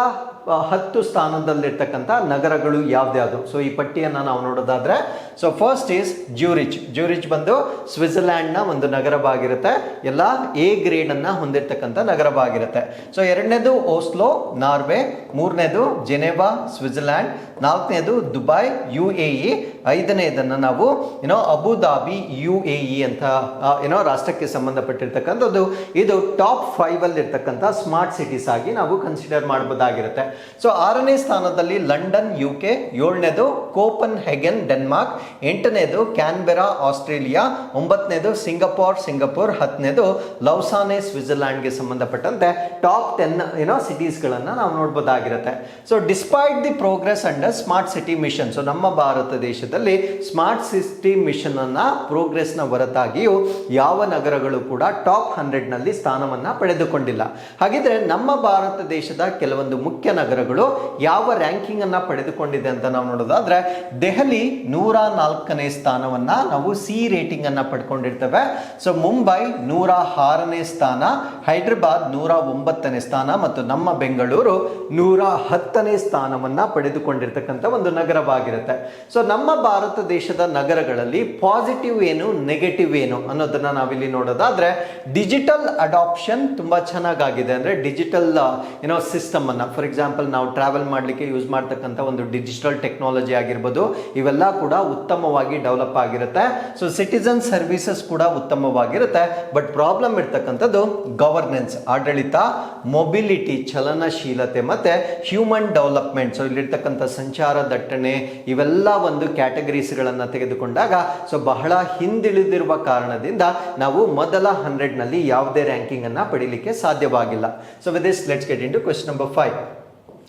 ಹತ್ತು ಸ್ಥಾನದಲ್ಲಿರ್ತಕ್ಕಂಥ ನಗರಗಳು ಯಾವ್ದ್ಯಾವುದು? ಸೊ ಈ ಪಟ್ಟಿಯನ್ನು ನಾವು ನೋಡೋದಾದ್ರೆ so first is Zurich Zurich ಬಂದು ಸ್ವಿಟ್ಜರ್ಲ್ಯಾಂಡ್ನ ಒಂದು ನಗರವಾಗಿರುತ್ತೆ. ಎಲ್ಲ ಎ ಗ್ರೇಡ್ ಅನ್ನ ಹೊಂದಿರತಕ್ಕಂಥ ನಗರವಾಗಿರುತ್ತೆ. ಸೊ ಎರಡನೇದು ಓಸ್ಲೋ ನಾರ್ವೆ ಮೂರನೇದು ಜೆನೆವಾ ಸ್ವಿಟ್ಜರ್ಲ್ಯಾಂಡ್ ನಾಲ್ಕನೇದು ದುಬೈ ಯು ಎ ಇ ಐದನೇದನ್ನು ನಾವು ಏನೋ ಅಬುದಾಬಿ ಯು ಎ ಇ ಅಂತ ಏನೋ ರಾಷ್ಟ್ರಕ್ಕೆ ಸಂಬಂಧಪಟ್ಟಿರ್ತಕ್ಕಂಥದ್ದು. ಇದು ಟಾಪ್ ಫೈವ್ ಅಲ್ಲಿ ಸ್ಮಾರ್ಟ್ ಸಿಟೀಸ್ ಆಗಿ ನಾವು ಕನ್ಸಿಡರ್ ಮಾಡಬಹುದಾಗಿರುತ್ತೆ ಸೊ ಆರನೇ ಸ್ಥಾನದಲ್ಲಿ ಲಂಡನ್ ಯು ಕೆ ಏಳನೇದು ಕೋಪನ್ ಹೆಗೆನ್ ಡೆನ್ಮಾರ್ಕ್. ಎಂಟನೇದು ಕ್ಯಾನ್ಬೆರಾ, ಆಸ್ಟ್ರೇಲಿಯಾ. ಒಂಬತ್ತನೇದು ಸಿಂಗಪೂರ್, ಸಿಂಗಪುರ್. ಹತ್ತನೇದು ಲೌಸಾನೆ, ಸ್ವಿಟ್ಜರ್ಲ್ಯಾಂಡ್ಗೆ ಸಂಬಂಧಪಟ್ಟಂತೆ ಟಾಪ್ ಟೆನ್ ಏನೋ ಸಿಟೀಸ್ಗಳನ್ನು ನಾವು ನೋಡ್ಬೋದಾಗಿರುತ್ತೆ. So despite the progress under smart city mission so ನಮ್ಮ ಭಾರತ ದೇಶದಲ್ಲಿ ಸ್ಮಾರ್ಟ್ ಸಿಟಿ ಮಿಷನ್ ಅನ್ನ ಪ್ರೋಗ್ರೆಸ್ನ ಹೊರತಾಗಿಯೂ ಯಾವ ನಗರಗಳು ಕೂಡ ಟಾಪ್ ಹಂಡ್ರೆಡ್ನಲ್ಲಿ ಸ್ಥಾನವನ್ನ ಪಡೆದುಕೊಂಡಿಲ್ಲ. ಹಾಗಿದ್ರೆ ನಮ್ಮ ಭಾರತ ದೇಶದ ಕೆಲವೊಂದು ಮುಖ್ಯ ನಗರಗಳು ಯಾವ ರ್ಯಾಂಕಿಂಗ್ ಅನ್ನ ಪಡೆದುಕೊಂಡಿದೆ ಅಂತ ನಾವು ನೋಡೋದಾದ್ರೆ, ದೆಹಲಿ ನೂರ ನಾಲ್ಕನೇ ಸ್ಥಾನವನ್ನ ನಾವು ಸಿ ರೇಟಿಂಗ್ ಅನ್ನ ಪಡ್ಕೊಂಡಿರ್ತೇವೆ. ಸೊ ಮುಂಬೈ ನೂರ ಆರನೇ ಸ್ಥಾನ, ಹೈದರಾಬಾದ್ ನೂರ ಒಂಬತ್ತನೇ ಸ್ಥಾನ ಮತ್ತು ನಮ್ಮ ಬೆಂಗಳೂರು ನೂರ ಹತ್ತನೇ ಸ್ಥಾನವನ್ನ ಪಡೆದುಕೊಂಡಿರ್ತಕ್ಕಂಥ ಒಂದು ನಗರವಾಗಿರುತ್ತೆ. ಸೊ ನಮ್ಮ ಭಾರತ ದೇಶದ ನಗರಗಳಲ್ಲಿ ಪಾಸಿಟಿವ್ ಏನು ನೆಗೆಟಿವ್ ಏನು ಅನ್ನೋದನ್ನ ನಾವಿಲ್ಲಿ ನೋಡೋದಾದ್ರೆ ಡಿಜಿಟಲ್ ಅಡಾಪ್ಷನ್ ತುಂಬಾ ಚೆನ್ನಾಗಾಗಿದೆ. ಅಂದ್ರೆ ಡಿಜಿಟಲ್ ಏನೋ ಸಿಸ್ಟಮ್ ಅನ್ನ. ಫಾರ್ ಎಕ್ಸಾಂಪಲ್ ನಾವು ಟ್ರಾವೆಲ್ ಮಾಡಲಿಕ್ಕೆ ಯೂಸ್ ಮಾಡ್ತಕ್ಕಂಥ ಒಂದು ಡಿಜಿಟಲ್ ಟೆಕ್ನಾಲಜಿ ಆಗಿರ್ಬೋದು, ಇವೆಲ್ಲ ಕೂಡ ಉತ್ತಮವಾಗಿ ಡೆವಲಪ್ ಆಗಿರುತ್ತೆ. ಸೊ ಸಿಟಿಸನ್ ಸರ್ವಿಸಸ್ ಕೂಡ ಉತ್ತಮವಾಗಿರುತ್ತೆ. ಬಟ್ ಪ್ರಾಬ್ಲಮ್ ಇರ್ತಕ್ಕಂಥದ್ದು ಗವರ್ನೆನ್ಸ್ ಆಡಳಿತ ಮೊಬಿಲಿಟಿ ಚಲನಶೀಲತೆ ಮತ್ತೆ ಹ್ಯೂಮನ್ ಡೆವಲಪ್ಮೆಂಟ್ ಸೊ ಇಲ್ಲಿರ್ತಕ್ಕಂಥ ಸಂಚಾರ ದಟ್ಟಣೆ ಇವೆಲ್ಲ ಒಂದು ಕ್ಯಾಟಗರೀಸ್ಗಳನ್ನು ತೆಗೆದುಕೊಂಡಾಗ ಸೊ ಬಹಳ ಹಿಂದಿಳಿದಿರುವ ಕಾರಣದಿಂದ ನಾವು ಮೊದಲ ಹಂಡ್ರೆಡ್ನಲ್ಲಿ ಯಾವುದೇ ರ್ಯಾಂಕಿಂಗನ್ನು ಪಡೀಲಿಕ್ಕೆ ಸಾಧ್ಯವಾಗಿಲ್ಲ. So with this let's get into question number five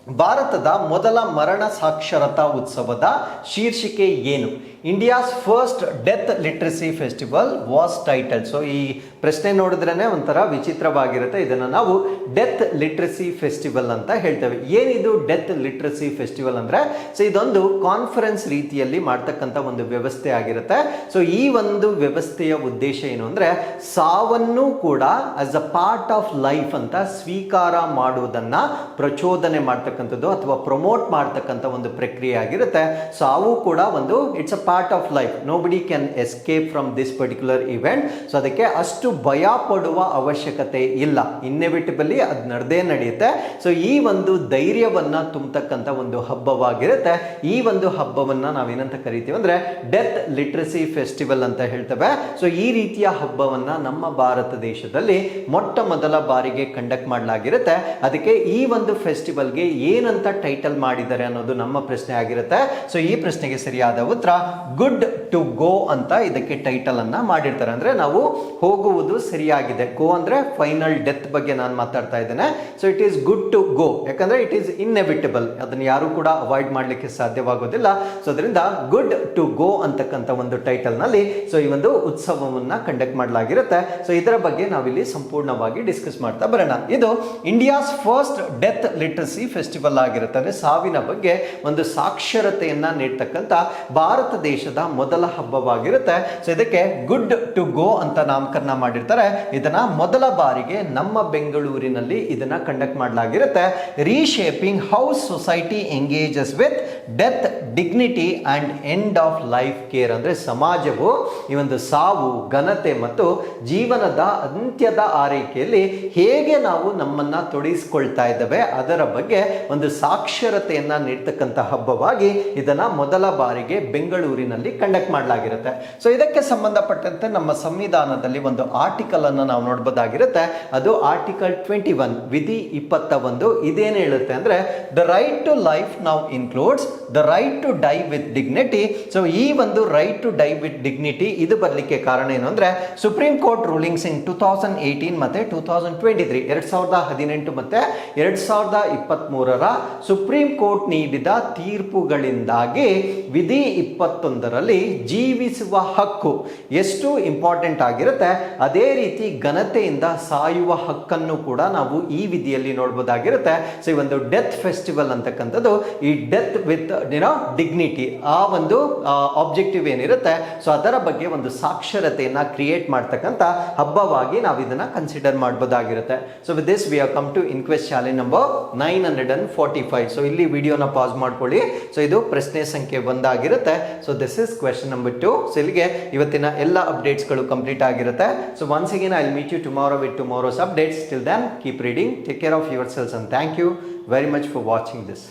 ಭಾರತದ ಮೊದಲ ಮರಣ ಸಾಕ್ಷರತಾ ಉತ್ಸವದ ಶೀರ್ಷಿಕೆ ಏನು? India's first death literacy festival was title. So ಈ ಪ್ರಶ್ನೆ ನೋಡಿದ್ರೇ ಒಂಥರ ವಿಚಿತ್ರವಾಗಿರುತ್ತೆ. ಇದನ್ನು ನಾವು ಡೆತ್ ಲಿಟ್ರಸಿ ಫೆಸ್ಟಿವಲ್ ಅಂತ ಹೇಳ್ತೇವೆ. ಏನಿದು ಡೆತ್ ಲಿಟ್ರಸಿ ಫೆಸ್ಟಿವಲ್ ಅಂದರೆ? ಸೊ ಇದೊಂದು ಕಾನ್ಫರೆನ್ಸ್ ರೀತಿಯಲ್ಲಿ ಮಾಡ್ತಕ್ಕಂಥ ಒಂದು ವ್ಯವಸ್ಥೆ ಆಗಿರುತ್ತೆ. ಸೊ ಈ ಒಂದು ವ್ಯವಸ್ಥೆಯ ಉದ್ದೇಶ ಏನು ಅಂದರೆ, ಸಾವನ್ನು ಕೂಡ as a part of life ಅಂತ ಸ್ವೀಕಾರ ಮಾಡುವುದನ್ನು ಪ್ರಚೋದನೆ ಮಾಡ್ತಕ್ಕಂಥದ್ದು ಅಥವಾ ಪ್ರಮೋಟ್ ಮಾಡ್ತಕ್ಕಂಥ ಒಂದು ಪ್ರಕ್ರಿಯೆ ಆಗಿರುತ್ತೆ. ಸಾವು ಕೂಡ ಒಂದು it's a part of life nobody can escape from this particular event so ಅದಕ್ಕೆ ಅಷ್ಟು ಭಯ ಪಡುವ ಅವಶ್ಯಕತೆ ಇಲ್ಲ. ಇನ್ನೆವಿಟಬಲಿ ಅದು ನಡೆದೇ ನಡೆಯುತ್ತೆ. ಸೊ ಈ ಒಂದು ಧೈರ್ಯವನ್ನ ತುಂಬತಕ್ಕಂಥ ಒಂದು ಹಬ್ಬವಾಗಿರುತ್ತೆ. ಈ ಒಂದು ಹಬ್ಬವನ್ನ ನಾವೇನಂತ ಕರಿತೀವಿ ಅಂದ್ರೆ ಡೆತ್ ಲಿಟ್ರಸಿ ಫೆಸ್ಟಿವಲ್ ಅಂತ ಹೇಳ್ತೇವೆ. ಸೊ ಈ ರೀತಿಯ ಹಬ್ಬವನ್ನ ನಮ್ಮ ಭಾರತ ದೇಶದಲ್ಲಿ ಮೊಟ್ಟ ಮೊದಲ ಬಾರಿಗೆ ಕಂಡಕ್ಟ್ ಮಾಡಲಾಗಿರುತ್ತೆ. ಅದಕ್ಕೆ ಈ ಒಂದು ಫೆಸ್ಟಿವಲ್ಗೆ ಏನಂತ ಟೈಟಲ್ ಮಾಡಿದ್ದಾರೆ ಅನ್ನೋದು ನಮ್ಮ ಪ್ರಶ್ನೆ ಆಗಿರುತ್ತೆ. ಸೊ ಈ ಪ್ರಶ್ನೆಗೆ ಸರಿಯಾದ ಉತ್ತರ ಗುಡ್ ಟು ಗೋ ಅಂತ ಇದಕ್ಕೆ ಟೈಟಲ್ ಅನ್ನ ಮಾಡಿರ್ತಾರೆ. ಅಂದ್ರೆ ನಾವು ಹೋಗುವುದು ಸರಿಯಾಗಿದೆ. ಗೋ ಅಂದ್ರೆ ಫೈನಲ್ ಡೆತ್ ಬಗ್ಗೆ ನಾನು ಮಾತಾಡ್ತಾ ಇದ್ದೇನೆ. So it is good to go ಯಾಕಂದ್ರೆ ಇಟ್ ಈಸ್ ಇನ್ಎವಿಟಬಲ್ ಅದನ್ನ ಯಾರು ಕೂಡ ಅವಾಯ್ಡ್ ಮಾಡಲಿಕ್ಕೆ ಸಾಧ್ಯವಾಗೋದಿಲ್ಲ. ಸೊ ಅದರಿಂದ ಗುಡ್ ಟು ಗೋ ಅಂತಕ್ಕಂಥ ಒಂದು ಟೈಟಲ್ನಲ್ಲಿ ಸೊ ಈ ಒಂದು ಉತ್ಸವವನ್ನ ಕಂಡಕ್ಟ್ ಮಾಡಲಾಗಿರುತ್ತೆ. ಸೊ ಇದರ ಬಗ್ಗೆ ನಾವಿಲ್ಲಿ ಸಂಪೂರ್ಣವಾಗಿ ಡಿಸ್ಕಸ್ ಮಾಡ್ತಾ ಬರೋಣ. ಇದು India's first death literacy festival ಆಗಿರುತ್ತೆ. ಅಂದ್ರೆ ಸಾವಿನ ಬಗ್ಗೆ ಒಂದು ಸಾಕ್ಷರತೆಯನ್ನು ನೀಡ್ತಕ್ಕಂಥ ಭಾರತ ದೇಶದ ಮೊದಲ ಹಬ್ಬವಾಗಿರುತ್ತೆ. ಸೊ ಇದಕ್ಕೆ ಗುಡ್ ಟು ಗೋ ಅಂತ ನಾಮಕರಣ ಮಾಡಿರ್ತಾರೆ. ಇದನ್ನ ಮೊದಲ ಬಾರಿಗೆ ನಮ್ಮ ಬೆಂಗಳೂರಿನಲ್ಲಿ ಇದನ್ನ conduct ಮಾಡಲಾಗಿರುತ್ತೆ. Reshaping house society engages with death dignity and end of life care ಅಂದರೆ ಸಮಾಜವು ಈ ಒಂದು ಸಾವು, ಘನತೆ ಮತ್ತು ಜೀವನದ ಅಂತ್ಯದ ಆರೈಕೆಯಲ್ಲಿ ಹೇಗೆ ನಾವು ನಮ್ಮನ್ನು ತೊಡಗಿಸ್ಕೊಳ್ತಾ ಇದ್ದೇವೆ, ಅದರ ಬಗ್ಗೆ ಒಂದು ಸಾಕ್ಷರತೆಯನ್ನು ನೀಡ್ತಕ್ಕಂಥ ಹಬ್ಬವಾಗಿ ಇದನ್ನು ಮೊದಲ ಬಾರಿಗೆ ಬೆಂಗಳೂರಿನಲ್ಲಿ ಕಂಡಕ್ಟ್ ಮಾಡಲಾಗಿರುತ್ತೆ. ಸೊ ಇದಕ್ಕೆ ಸಂಬಂಧಪಟ್ಟಂತೆ ನಮ್ಮ ಸಂವಿಧಾನದಲ್ಲಿ ಒಂದು ಆರ್ಟಿಕಲ್ ಅನ್ನು ನಾವು ನೋಡ್ಬೋದಾಗಿರುತ್ತೆ. ಅದು ಆರ್ಟಿಕಲ್ ಟ್ವೆಂಟಿ ಒನ್ ವಿಧಿ ಇಪ್ಪತ್ತ ಒಂದು. ಇದೇನು ಹೇಳುತ್ತೆ ಅಂದರೆ ದ ರೈಟ್ ಟು ಲೈಫ್ ನಾವು includes the right to die with dignity so ಈ ಒಂದು right to die with dignity ಇದು ಬರಲಿಕ್ಕೆ ಕಾರಣ ಏನು ಅಂದ್ರೆ Supreme Court rulings in two thousand eighteen ಮತ್ತೆ ಟೂ ತೌಸಂಡ್ ಟ್ವೆಂಟಿ ತ್ರೀ ಎರಡ್ ಸಾವಿರದ ಹದಿನೆಂಟು ಮತ್ತೆ ಎರಡ್ ಸಾವಿರದ ಇಪ್ಪತ್ತ್ ಮೂರರ ಸುಪ್ರೀಂ ಕೋರ್ಟ್ ನೀಡಿದ ತೀರ್ಪುಗಳಿಂದಾಗಿ ವಿಧಿ ಇಪ್ಪತ್ತೊಂದರಲ್ಲಿ ಜೀವಿಸುವ ಹಕ್ಕು ಎಷ್ಟು ಇಂಪಾರ್ಟೆಂಟ್ ಆಗಿರುತ್ತೆ, ಅದೇ ರೀತಿ ಘನತೆಯಿಂದ ಸಾಯುವ ಹಕ್ಕನ್ನು ಕೂಡ ನಾವು ಈ ವಿಧಿಯಲ್ಲಿ ನೋಡ್ಬೋದಾಗಿರುತ್ತೆ. ಸೊ ಈ ಒಂದು ಡೆತ್ ಫೆಸ್ಟಿವಲ್ ಅಂತಕ್ಕಂಥದ್ದು, ಈ ಡೆತ್ ವಿತ್ ಏನೋ ಡಿಗ್ನಿಟಿ ಆ ಒಂದು ಆಬ್ಜೆಕ್ಟಿವ್ ಏನಿರುತ್ತೆ ಸೊ ಅದರ ಬಗ್ಗೆ ಒಂದು ಸಾಕ್ಷರತೆಯನ್ನು ಕ್ರಿಯೇಟ್ ಮಾಡ್ತಕ್ಕಂಥ ಹಬ್ಬವಾಗಿ ನಾವು ಇದನ್ನ consider ಮಾಡ್ಬೋದಾಗಿರುತ್ತೆ. So with this we are come to question ಶಾಲೆ number nine hundred and forty five so ಇಲ್ಲಿ ವಿಡಿಯೋನ ಪಾಸ್ ಮಾಡ್ಕೊಳ್ಳಿ. ಸೊ ಇದು ಪ್ರಶ್ನೆ ಸಂಖ್ಯೆ ಒಂದಾಗಿರುತ್ತೆ. So this is question number two so ಇಲ್ಲಿಗೆ ಇವತ್ತಿನ ಎಲ್ಲ ಅಪ್ಡೇಟ್ಸ್ಗಳು ಕಂಪ್ಲೀಟ್ ಆಗಿರುತ್ತೆ. So once again I meet you tomorrow with tomorrow's updates till then keep reading take care of yourselves and thank you very much for watching this